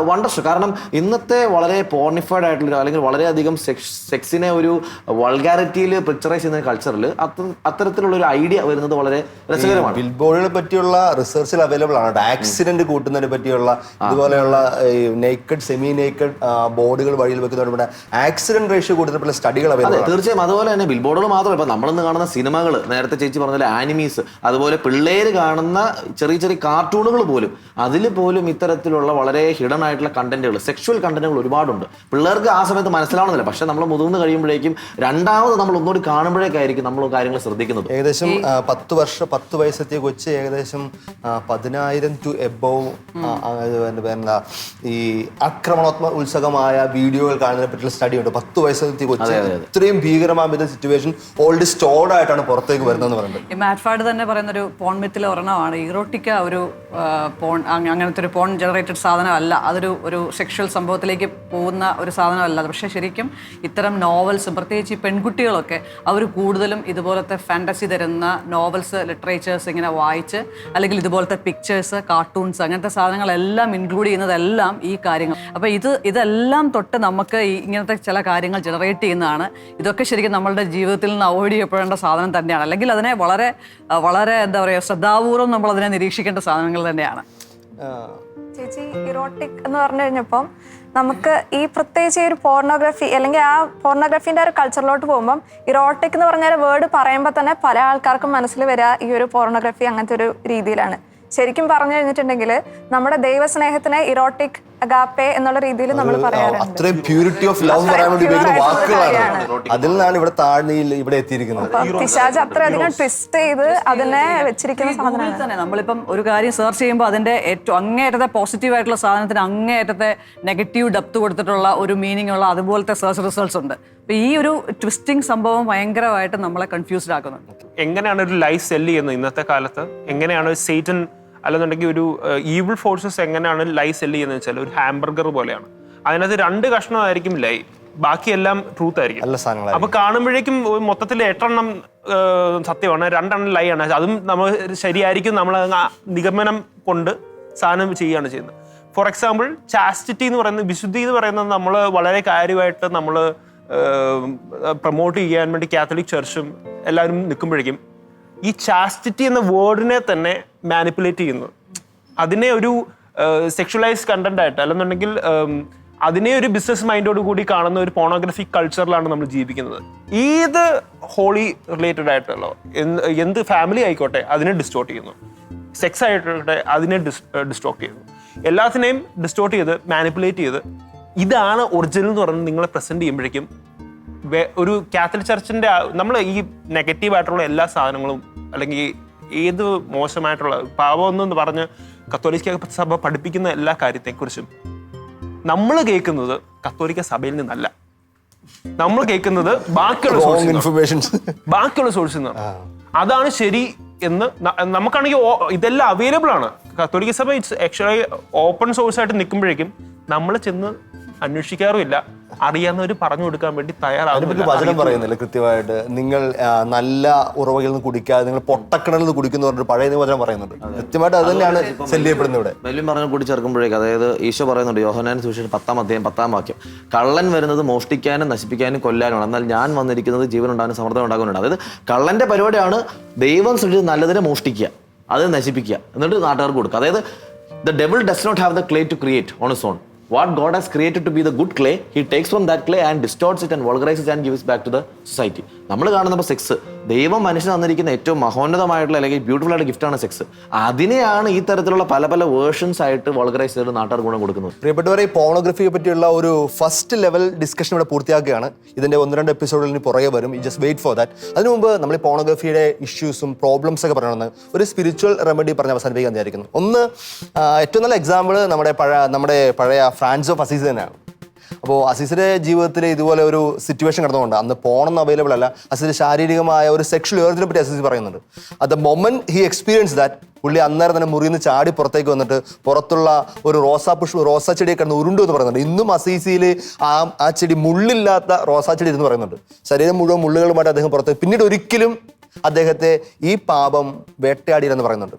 വണ്ടർസ് കാരണം ഇന്നത്തെ വളരെ പോർണിഫൈഡ് ആയിട്ടുള്ള അല്ലെങ്കിൽ വളരെയധികം സെക്സ് സെക്സിനെ ഒരു വൾഗാരിറ്റിയിൽ പിക്ചറൈസ് ചെയ്യുന്ന കൾച്ചറിൽ അത്തരത്തിലുള്ള ഒരു ഐഡിയ വരുന്നത് വളരെ രസകരമാണ്. ബിൽബോർഡിനെ പറ്റിയുള്ള റിസർച്ചിൽ അവൈലബിൾ ആണ്. ആക്സിഡന്റ് കൂട്ടുന്നതിനെ പറ്റിയുള്ള ഇതുപോലെയുള്ള നേക്കഡ് സെമി നേക്കഡ് ബോർഡുകൾ വഴിയിൽ വെക്കുന്നതോടെ ആക്സിഡന്റ് റേഷ്യോ കൂടുതലുള്ള സ്റ്റഡികൾ അവൈലബിൾ തീർച്ചയായും. അതുപോലെ തന്നെ ബിൽബോർഡുകൾ മാത്രമല്ല. ഇപ്പൊ നമ്മളിന്ന് കാണുന്ന സിനിമകൾ നേരത്തെ ചേച്ചി പറഞ്ഞ ആനിമീസ് അതുപോലെ പിള്ളേർ കാണുന്ന ചെറിയ ചെറിയ കാർട്ടൂണുകൾ പോലും അതിൽ പോലും ഇത്തരത്തിലുള്ള വളരെ ഹിഡൻ ആയിട്ടുള്ള കണ്ടന്റുകൾ സെക്ഷൽ കണ്ടന്റുകൾ ഒരുപാടുണ്ട്. പിള്ളേർക്ക് ആ സമയത്ത് മനസ്സിലാവുന്നില്ല. പക്ഷെ നമ്മൾ മുതിർന്ന് കഴിയുമ്പോഴേക്കും രണ്ടാമത് നമ്മൾ ഒന്നുകൂടി കാണുമ്പോഴേക്കായിരിക്കും നമ്മൾ കാര്യങ്ങൾ ശ്രദ്ധിക്കുന്നത്. ഏകദേശം പത്ത് വർഷം പത്ത് വയസ്സെത്തിയ കൊച്ച് ഏകദേശം പതിനായിരം ടു എബോ എന്താ ഈ ആക്രമണാത്മക ഉത്സവമായ വീഡിയോകൾ കാണുന്നതിനെ പറ്റിയുള്ള സ്റ്റഡി ഉണ്ട്. പത്ത് വയസ്സെത്തിയ കൊച്ച് ഇത്രയും ഭീകരമായ സിറ്റുവേഷൻ ഓൾഡ് സ്റ്റോർഡ് ആയിട്ടാണ് പുറത്തേക്ക് വരുന്നത് പറയുന്നത് തന്നെ പറയുന്ന ഒരു പോൺമിത്തിലെ ഒരെണ്ണമാണ്. ഇറോട്ടിക്ക ഒരു പോൺ അങ്ങനത്തെ ഒരു പോൺ ജനറേറ്റഡ് സാധനമല്ല. അതൊരു ഒരു സെക്ഷൽ സംഭവത്തിലേക്ക് പോകുന്ന ഒരു സാധനമല്ല. പക്ഷേ ശരിക്കും ഇത്തരം നോവൽസ് പ്രത്യേകിച്ച് ഈ പെൺകുട്ടികളൊക്കെ അവർ കൂടുതലും ഇതുപോലത്തെ ഫാന്റസി തരുന്ന നോവൽസ് ലിറ്ററേച്ചേഴ്സ് ഇങ്ങനെ വായിച്ച് അല്ലെങ്കിൽ ഇതുപോലത്തെ പിക്ചേഴ്സ് കാർട്ടൂൺസ് അങ്ങനത്തെ സാധനങ്ങളെല്ലാം ഇൻക്ലൂഡ് ചെയ്യുന്നതെല്ലാം ഈ കാര്യങ്ങൾ. അപ്പോൾ ഇത് ഇതെല്ലാം തൊട്ട് നമുക്ക് ഇങ്ങനത്തെ ചില കാര്യങ്ങൾ ജനറേറ്റ് ചെയ്യുന്നതാണ്. ഇതൊക്കെ ശരിക്കും നമ്മളുടെ ജീവിതത്തിൽ നിന്ന് അവോയ്ഡ് ചെയ്യപ്പെടേണ്ട സാധനം തന്നെയാണ്. അല്ലെങ്കിൽ അതിനെ വളരെ വളരെ എന്താ പറയുക ശ്രദ്ധാപൂർവം നമ്മൾ അതിനെ നിരീക്ഷിക്കേണ്ട സാധനങ്ങൾ തന്നെയാണ്. ചേച്ചി ഇറോട്ടിക് എന്ന് പറഞ്ഞു കഴിഞ്ഞപ്പം നമുക്ക് ഈ പ്രത്യേകിച്ച് ഈ ഒരു പോർണോഗ്രഫി അല്ലെങ്കിൽ ആ പോർണോഗ്രഫീന്റെ ഒരു കൾച്ചറിലോട്ട് പോകുമ്പം ഇറോട്ടിക് എന്ന് പറഞ്ഞ ഒരു വേർഡ് പറയുമ്പോൾ തന്നെ പല ആൾക്കാർക്കും മനസ്സിൽ വരിക ഈ ഒരു പോർണോഗ്രഫി അങ്ങനത്തെ ഒരു രീതിയിലാണ്. ശരിക്കും പറഞ്ഞു കഴിഞ്ഞിട്ടുണ്ടെങ്കിൽ നമ്മുടെ ദൈവസ്നേഹത്തിനെ ഇറോട്ടിക് അഗാപ്പെ എന്നുള്ള രീതിയിൽ നമ്മൾ പറയാറുണ്ട്. അത്രയും പ്യൂരിറ്റി ഓഫ് ലവ് പറയാൻ വേണ്ടി ഉപയോഗിക്കുന്ന വാക്കുകളാണ് അതിൽ നിന്നാണ് ഇവിടെ താഴ്ന്നയിൽ ഇവിടെ എത്തിയിരിക്കുന്നത്. പിശാജ് അത്രയധികം ട്വിസ്റ്റ് ചെയ്ത് അതിനെ വെച്ചിരിക്കുന്ന സാധനമാണ്. തന്നെ നമ്മളിപ്പം ഒരു കാര്യം സെർച്ച് ചെയ്യുമ്പോൾ അതിന്റെ ഏറ്റവും അങ്ങേയറ്റത്തെ പോസിറ്റീവ് ആയിട്ടുള്ള സാധനത്തിന് അങ്ങേയറ്റത്തെ നെഗറ്റീവ് ഡെപ്ത് കൊടുത്തിട്ടുള്ള ഒരു മീനിങ് ഉള്ള അതുപോലത്തെ സെർച്ച് റിസൾട്ട്സ് ഉണ്ട്. അപ്പൊ ഈ ഒരു ട്വിസ്റ്റിംഗ് സംഭവം ഭയങ്കരമായിട്ട് നമ്മളെ കൺഫ്യൂസ്ഡ് ആക്കുന്നുണ്ട് എങ്ങനെയാണ് ഒരു ലൈഫ് സെല്ല് ചെയ്യുന്നത് ഇന്നത്തെ കാലത്ത്? എങ്ങനെയാണ് ഒരു സേറ്റൻ അല്ലെന്നുണ്ടെങ്കിൽ ഒരു ഈവിൾ ഫോഴ്സസ് എങ്ങനെയാണ് ലൈ സെല്ല് ചെയ്യുന്നത് വെച്ചാൽ ഒരു ഹാംബർഗർ പോലെയാണ്. അതിനകത്ത് രണ്ട് കഷ്ണമായിരിക്കും ലൈ ബാക്കിയെല്ലാം ട്രൂത്ത് ആയിരിക്കും. അപ്പൊ കാണുമ്പോഴേക്കും മൊത്തത്തിൽ എട്ടെണ്ണം സത്യമാണ്. രണ്ടെണ്ണം ലൈ ആണ്. അതും നമ്മൾ ശരിയായിരിക്കും നമ്മൾ നിഗമനം കൊണ്ട് സാധനം ചെയ്യുകയാണ് ചെയ്യുന്നത്. ഫോർ എക്സാമ്പിൾ ചാസ്റ്റിറ്റി എന്ന് പറയുന്നത് വിശുദ്ധി എന്ന് പറയുന്നത് നമ്മൾ വളരെ കാര്യമായിട്ട് നമ്മൾ പ്രൊമോട്ട് ചെയ്യാൻ വേണ്ടി കാത്തലിക് ചർച്ചും എല്ലാവരും നിൽക്കുമ്പോഴേക്കും ഈ ചാസ്റ്റിറ്റി എന്ന വേർഡിനെ തന്നെ മാനിപ്പുലേറ്റ് ചെയ്യുന്നു. അതിനെ ഒരു സെക്ഷുവലൈസ് കണ്ടന്റ് ആയിട്ട് അല്ലെന്നുണ്ടെങ്കിൽ അതിനെ ഒരു ബിസിനസ് മൈൻഡോട് കൂടി കാണുന്ന ഒരു പോണോഗ്രഫിക് കൾച്ചറിലാണ് നമ്മൾ ജീവിക്കുന്നത്. ഏത് ഹോളി റിലേറ്റഡ് ആയിട്ടുള്ള എന്ത് ഫാമിലി ആയിക്കോട്ടെ അതിനെ ഡിസ്റ്റോർട്ട് ചെയ്യുന്നു. സെക്സ് ആയിട്ടോട്ടെ അതിനെ ഡിസ്റ്റോർട്ട് ചെയ്യുന്നു. എല്ലാത്തിനെയും ഡിസ്റ്റോർട്ട് ചെയ്ത് മാനിപ്പുലേറ്റ് ചെയ്ത് ഇതാണ് ഒറിജിനൽ എന്ന് പറഞ്ഞ് നിങ്ങളെ പ്രസന്റ് ചെയ്യുമ്പോഴേക്കും ഒരു കാത്തലിക് ചർച്ചിന്റെ നമ്മൾ ഈ നെഗറ്റീവ് ആയിട്ടുള്ള എല്ലാ സാധനങ്ങളും അല്ലെങ്കിൽ ഏത് മോശമായിട്ടുള്ള പാപമെന്ന് പറഞ്ഞ് കത്തോലിക്ക സഭ പഠിപ്പിക്കുന്ന എല്ലാ കാര്യത്തെക്കുറിച്ചും നമ്മൾ കേൾക്കുന്നത് കത്തോലിക്ക സഭയിൽ നിന്നല്ല. നമ്മൾ കേൾക്കുന്നത് ബാക്കിയുള്ള നിന്നാണ്. ഇൻഫർമേഷൻസ് ബാക്കിയുള്ള സോഴ്സിൽ നിന്ന് അതാണ് ശരി എന്ന് നമുക്കാണെങ്കിൽ ഇതെല്ലാം അവൈലബിൾ ആണ് കത്തോലിക്ക സഭ ഇറ്റ്സ് ആക്ച്വലി ഓപ്പൺ സോഴ്സ് ആയിട്ട് നിൽക്കുമ്പോഴേക്കും നമ്മൾ ചെന്ന് അന്വേഷിക്കാറുമില്ല. അറിയാവുന്നവർ പറഞ്ഞു കൊടുക്കാൻ വേണ്ടി തയ്യാറാകുന്നു വചനം തയ്യാറാകുന്നില്ല പറയുന്നില്ല കൃത്യമായിട്ട്? നിങ്ങൾ നല്ല ഉറവകളിൽ നിന്ന് കുടിക്കാതെ നിങ്ങൾ പൊട്ടക്കിണലിൽ നിന്ന് കുടിക്കുന്നു പറഞ്ഞിട്ട് പഴയ നിയമവചനം പറയുന്നുണ്ട്. കൃത്യമായിട്ട് അത് തന്നെയാണ് ശല്യപ്പെടുന്നത് ഇവിടെ. വലിയ പറഞ്ഞു കൂടി ചേർക്കുമ്പോഴേക്ക് അതായത് ഈശോ പറയുന്നുണ്ട് യോഹനാൻ സുവിശേഷം പത്താം അധ്യായം പത്താം വാക്യം കള്ളൻ വരുന്നത് മോഷ്ടിക്കാനും നശിപ്പിക്കാനും കൊല്ലാനുമാണ്. എന്നാൽ ഞാൻ വന്നിരിക്കുന്നത് ജീവൻ ഉണ്ടാകാനും സമ്മർദ്ദം ഉണ്ടാകാനുണ്ട് അതായത് കള്ളന്റെ പരിപാടിയാണ് ദൈവം സൃഷ്ടിച്ച് നല്ലതിനെ മോഷ്ടിക്കുക അത് നശിപ്പിക്കുക എന്നിട്ട് നാട്ടുകാർക്ക് കൊടുക്കുക. അതായത് the devil does not have the clay to create on his own what God has created to be the good clay he takes from that clay and distorts it and vulgarises and gives back to the society നമ്മൾ കാണുന്നപ്പോൾ sex ദൈവം മനുഷ്യന് തന്നിരിക്കുന്ന ഏറ്റവും മഹോന്നതമായിട്ടുള്ള അല്ലെങ്കിൽ beautiful ആയിട്ട് ഗിഫ്റ്റാണ് sex അതിനെയാണ് ഈ തരത്തിലുള്ള പല പല വേർഷൻസ് ആയിട്ട് വൾഗറൈസ് ചെയ്ത് നാട്ടുകാർ ഗുണം കൊടുക്കുന്നത്. പ്രിയപ്പെട്ടവരെ പോണോഗ്രഫിയെ പറ്റിയുള്ള ഒരു ഫസ്റ്റ് ലെവൽ ഡിസ്കഷൻ ഇവിടെ പൂർത്തിയാക്കുകയാണ്. ഇതിന്റെ ഒന്ന് രണ്ട് എപ്പിസോഡിൽ ഇനി പുറകെ വരും. ജസ്റ്റ് വെയിറ്റ് ഫോർ ദാറ്റ് അതിനു മുമ്പ് നമ്മൾ പോണോഗ്രഫിയുടെ ഇഷ്യൂസും പ്രോബ്ലംസ് ഒക്കെ പറയണമെന്ന് ഒരു സ്പിരിച്വൽ റെമഡി പറഞ്ഞ് അവസാനിപ്പിക്കാൻ വിചാരിക്കുന്നു. ഒന്ന് ഏറ്റവും നല്ല എക്സാമ്പിൾ നമ്മുടെ പഴയ നമ്മുടെ പഴയ ഫ്രാൻസ് ഓഫ് അസീസ് തന്നെയാണ്. അപ്പോൾ അസീസിന്റെ ജീവിതത്തിൽ ഇതുപോലെ ഒരു സിറ്റുവേഷൻ കിടന്നുകൊണ്ട് അന്ന് പോണെന്ന് അവൈലബിൾ അല്ല അസീസ് ശാരീരികമായ ഒരു സെക്ഷൽ ഉയർത്തിനെ പറ്റി അസീസ് പറയുന്നുണ്ട്. അത് മൊമെന്റ് ഹി എക്സ്പീരിയൻസ് ദാറ്റ് പുള്ളി അന്നേരം തന്നെ മുറിയിൽ നിന്ന് ചാടി പുറത്തേക്ക് വന്നിട്ട് പുറത്തുള്ള ഒരു റോസാ പുഷ്പ റോസാ ചെടിയെ കിടന്ന് ഉരുണ്ടു എന്ന് പറയുന്നുണ്ട്. ഇന്നും അസീസിയിൽ ആ ആ ചെടി മുള്ളില്ലാത്ത റോസാ ചെടി എന്ന് പറയുന്നുണ്ട്. ശരീരം മുഴുവൻ മുള്ളുകളുമായിട്ട് അദ്ദേഹം പുറത്തേക്ക് പിന്നീട് ഒരിക്കലും അദ്ദേഹത്തെ ഈ പാപം വേട്ടയാടിയില്ലെന്ന് പറയുന്നുണ്ട്.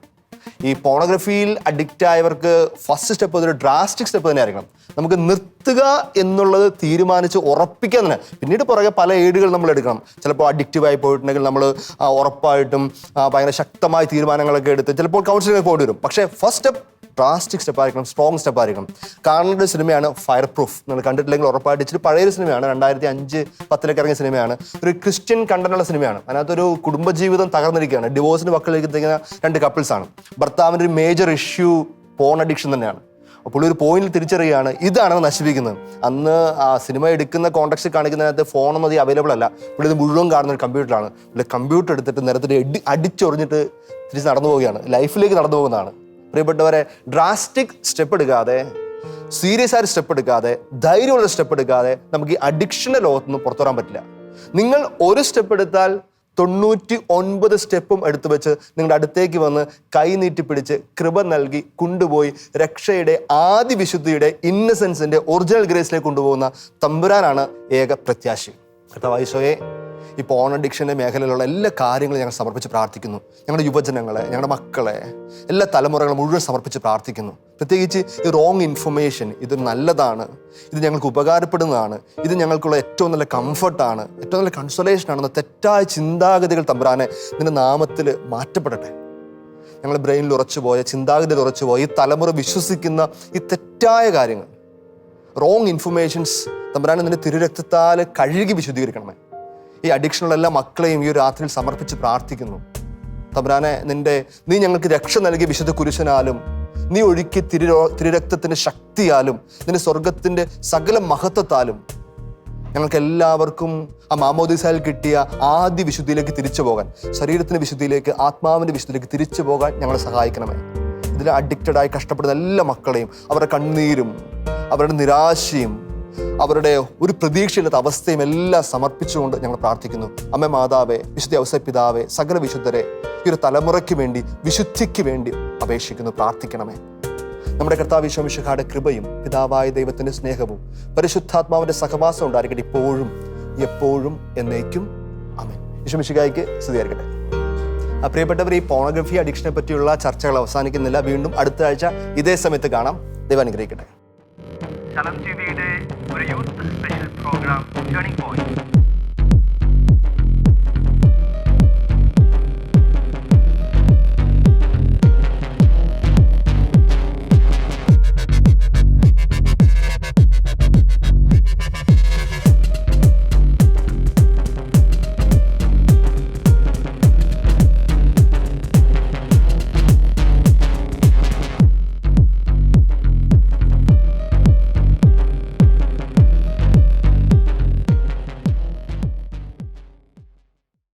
ഈ പോണോഗ്രഫിയിൽ അഡിക്റ്റ് ആയവർക്ക് ഫസ്റ്റ് സ്റ്റെപ്പ് ഒരു ഡ്രാസ്റ്റിക് സ്റ്റെപ്പ് തന്നെ ആയിരിക്കണം നമുക്ക് നിർത്തുക എന്നുള്ളത് തീരുമാനിച്ച് ഉറപ്പിക്കാൻ തന്നെ. പിന്നീട് പുറകെ പല ഏടുകൾ നമ്മൾ എടുക്കണം. ചിലപ്പോൾ അഡിക്റ്റീവ് ആയി പോയിട്ടുണ്ടെങ്കിൽ നമ്മൾ ഉറപ്പായിട്ടും ഭയങ്കര ശക്തമായ തീരുമാനങ്ങളൊക്കെ എടുത്ത് ചിലപ്പോൾ കൗൺസിലിംഗ് പോകേണ്ടി വരും പക്ഷേ ഫസ്റ്റ് സ്റ്റെപ്പ് ഡ്രാസ്റ്റിക് സ്റ്റെപ്പായിരിക്കണം സ്ട്രോങ് സ്റ്റെപ്പായിരിക്കണം കാണേണ്ട ഒരു സിനിമയാണ് ഫയർ പ്രൂഫ് നിങ്ങൾ കണ്ടിട്ടില്ലെങ്കിൽ ഉറപ്പായിട്ട് ഇച്ചിരി പഴയൊരു സിനിമയാണ് രണ്ടായിരത്തി അഞ്ച് പത്തിലൊക്കെ ഇറങ്ങിയ സിനിമയാണ് ഒരു ക്രിസ്ത്യൻ കണ്ടന്റുള്ള സിനിമയാണ് അതിനകത്തൊരു കുടുംബജീവിതം തകർന്നിരിക്കുകയാണ്. ഡിവോഴ്സിന് വക്കിലേക്ക് എത്തിക്കുന്ന രണ്ട് കപ്പിൾസാണ് ഭർത്താവിന്റെ ഒരു മേജർ ഇഷ്യൂ പോൺ അഡിക്ഷൻ തന്നെയാണ്. അപ്പോൾ ഒരു പോയിന്റിൽ തിരിച്ചറിയുകയാണ് ഇതാണ് നശിപ്പിക്കുന്നത്. അന്ന് ആ സിനിമ എടുക്കുന്ന കോൺടാക്ട് കാണിക്കുന്നതിനകത്ത് ഫോണൊന്നും അധികം അവൈലബിൾ അല്ല. പുള്ളി ഇത് മുഴുവൻ കാണുന്ന ഒരു കമ്പ്യൂട്ടറാണ് പുള്ളി കമ്പ്യൂട്ടർ എടുത്തിട്ട് നിരത്തിൽ അടി അടിച്ചൊറിഞ്ഞിട്ട് തിരിച്ച് നടന്നു പോവുകയാണ്. ലൈഫിലേക്ക് നടന്നു പോകുന്നതാണ്. പ്രിയപ്പെട്ടവരെ ഡ്രാസ്റ്റിക് സ്റ്റെപ്പ് എടുക്കാതെ സീരിയസ് ആയിട്ട് സ്റ്റെപ്പ് എടുക്കാതെ ധൈര്യമുള്ള സ്റ്റെപ്പ് എടുക്കാതെ നമുക്ക് ഈ അഡിക്ഷന്റെ ലോകത്തുനിന്ന് പുറത്തു വരാൻ പറ്റില്ല. നിങ്ങൾ ഒരു സ്റ്റെപ്പ് എടുത്താൽ തൊണ്ണൂറ്റി ഒൻപത് സ്റ്റെപ്പും എടുത്തു വെച്ച് നിങ്ങളുടെ അടുത്തേക്ക് വന്ന് കൈ നീട്ടി പിടിച്ച് കൃപ നൽകി കൊണ്ടുപോയി രക്ഷയുടെ ആദ്യ വിശുദ്ധിയുടെ ഇന്നസെൻസിന്റെ ഒറിജിനൽ ഗ്രേസിലേക്ക് കൊണ്ടുപോകുന്ന തമ്പുരാനാണ് ഏക പ്രത്യാശി. കർത്താവായിശോയെ ഈ പോൺ അഡിക്ഷന്റെ മേഖലയിലുള്ള എല്ലാ കാര്യങ്ങളും ഞങ്ങൾ സമർപ്പിച്ച് പ്രാർത്ഥിക്കുന്നു. ഞങ്ങളുടെ യുവജനങ്ങളെ ഞങ്ങളുടെ മക്കളെ എല്ലാ തലമുറകളും മുഴുവൻ സമർപ്പിച്ച് പ്രാർത്ഥിക്കുന്നു. പ്രത്യേകിച്ച് ഈ റോങ് ഇൻഫർമേഷൻ ഇത് നല്ലതാണ്. ഇത് ഞങ്ങൾക്ക് ഉപകാരപ്പെടുന്നതാണ്. ഇത് ഞങ്ങൾക്കുള്ള ഏറ്റവും നല്ല കംഫർട്ടാണ് ഏറ്റവും നല്ല കൺസൊലേഷൻ ആണെന്ന തെറ്റായ ചിന്താഗതികൾ തമ്പുരാനെ നിന്റെ നാമത്തിൽ മാറ്റപ്പെടട്ടെ. ഞങ്ങളുടെ ബ്രെയിനിൽ ഉറച്ചുപോയ ചിന്താഗതിയിൽ ഉറച്ചുപോയ ഈ തലമുറ വിശ്വസിക്കുന്ന ഈ തെറ്റായ കാര്യങ്ങൾ. റോങ് ഇൻഫർമേഷൻസ് തമ്പുരാനെ നിന്റെ തിരുരക്തത്താൽ കഴുകി വിശുദ്ധീകരിക്കണമേ. ഈ അഡിക്ഷനുള്ള എല്ലാ മക്കളെയും ഈ ഒരു രാത്രിയിൽ സമർപ്പിച്ച് പ്രാർത്ഥിക്കുന്നു. തമ്പുരാനെ നിന്റെ നീ ഞങ്ങൾക്ക് രക്ഷ നൽകിയ വിശുദ്ധ കുരിശനാലും നീ ഒഴുക്കി തിരുരോ തിരുരക്തത്തിന്റെ ശക്തിയാലും നിന്റെ സ്വർഗത്തിന്റെ സകല മഹത്വത്താലും ഞങ്ങൾക്ക് എല്ലാവർക്കും ആ മാമോദിസായിൽ കിട്ടിയ ആദ്യ വിശുദ്ധിയിലേക്ക് തിരിച്ചു പോകാൻ ശരീരത്തിന്റെ വിശുദ്ധിയിലേക്ക് ആത്മാവിന്റെ വിശുദ്ധിയിലേക്ക് തിരിച്ചു പോകാൻ ഞങ്ങളെ സഹായിക്കണമേ. ഇതിൽ അഡിക്റ്റഡായി കഷ്ടപ്പെടുന്ന എല്ലാ മക്കളെയും അവരുടെ കണ്ണീരും അവരുടെ നിരാശയും അവരുടെ ഒരു പ്രതീക്ഷയില്ലാത്ത അവസ്ഥയും എല്ലാം സമർപ്പിച്ചുകൊണ്ട് ഞങ്ങൾ പ്രാർത്ഥിക്കുന്നു. അമ്മ മാതാവേ വിശുദ്ധ അവസര പിതാവേ സകല വിശുദ്ധരെ ഈ ഒരു തലമുറയ്ക്ക് വേണ്ടി വിശുദ്ധിക്ക് വേണ്ടി അപേക്ഷിക്കുന്നു പ്രാർത്ഥിക്കണമേ. നമ്മുടെ കർത്താവ് കൃപയും പിതാവായ ദൈവത്തിന്റെ സ്നേഹവും പരിശുദ്ധാത്മാവിന്റെ സഹവാസം ഉണ്ടായിരിക്കട്ടെ ഇപ്പോഴും എപ്പോഴും എന്നേക്കും. അമ്മ വിശ്വമിഷുഖായിക്ക് സ്ഥിതിയായിരിക്കട്ടെ പ്രിയപ്പെട്ടവർ ഈ പോണോഗ്രഫി അഡിക്ഷനെ പറ്റിയുള്ള ചർച്ചകൾ അവസാനിക്കുന്നില്ല. വീണ്ടും അടുത്ത ആഴ്ച ഇതേ സമയത്ത് കാണാം. ദൈവം അനുഗ്രഹിക്കട്ടെ. ചലം ഒരു youth special programme turning point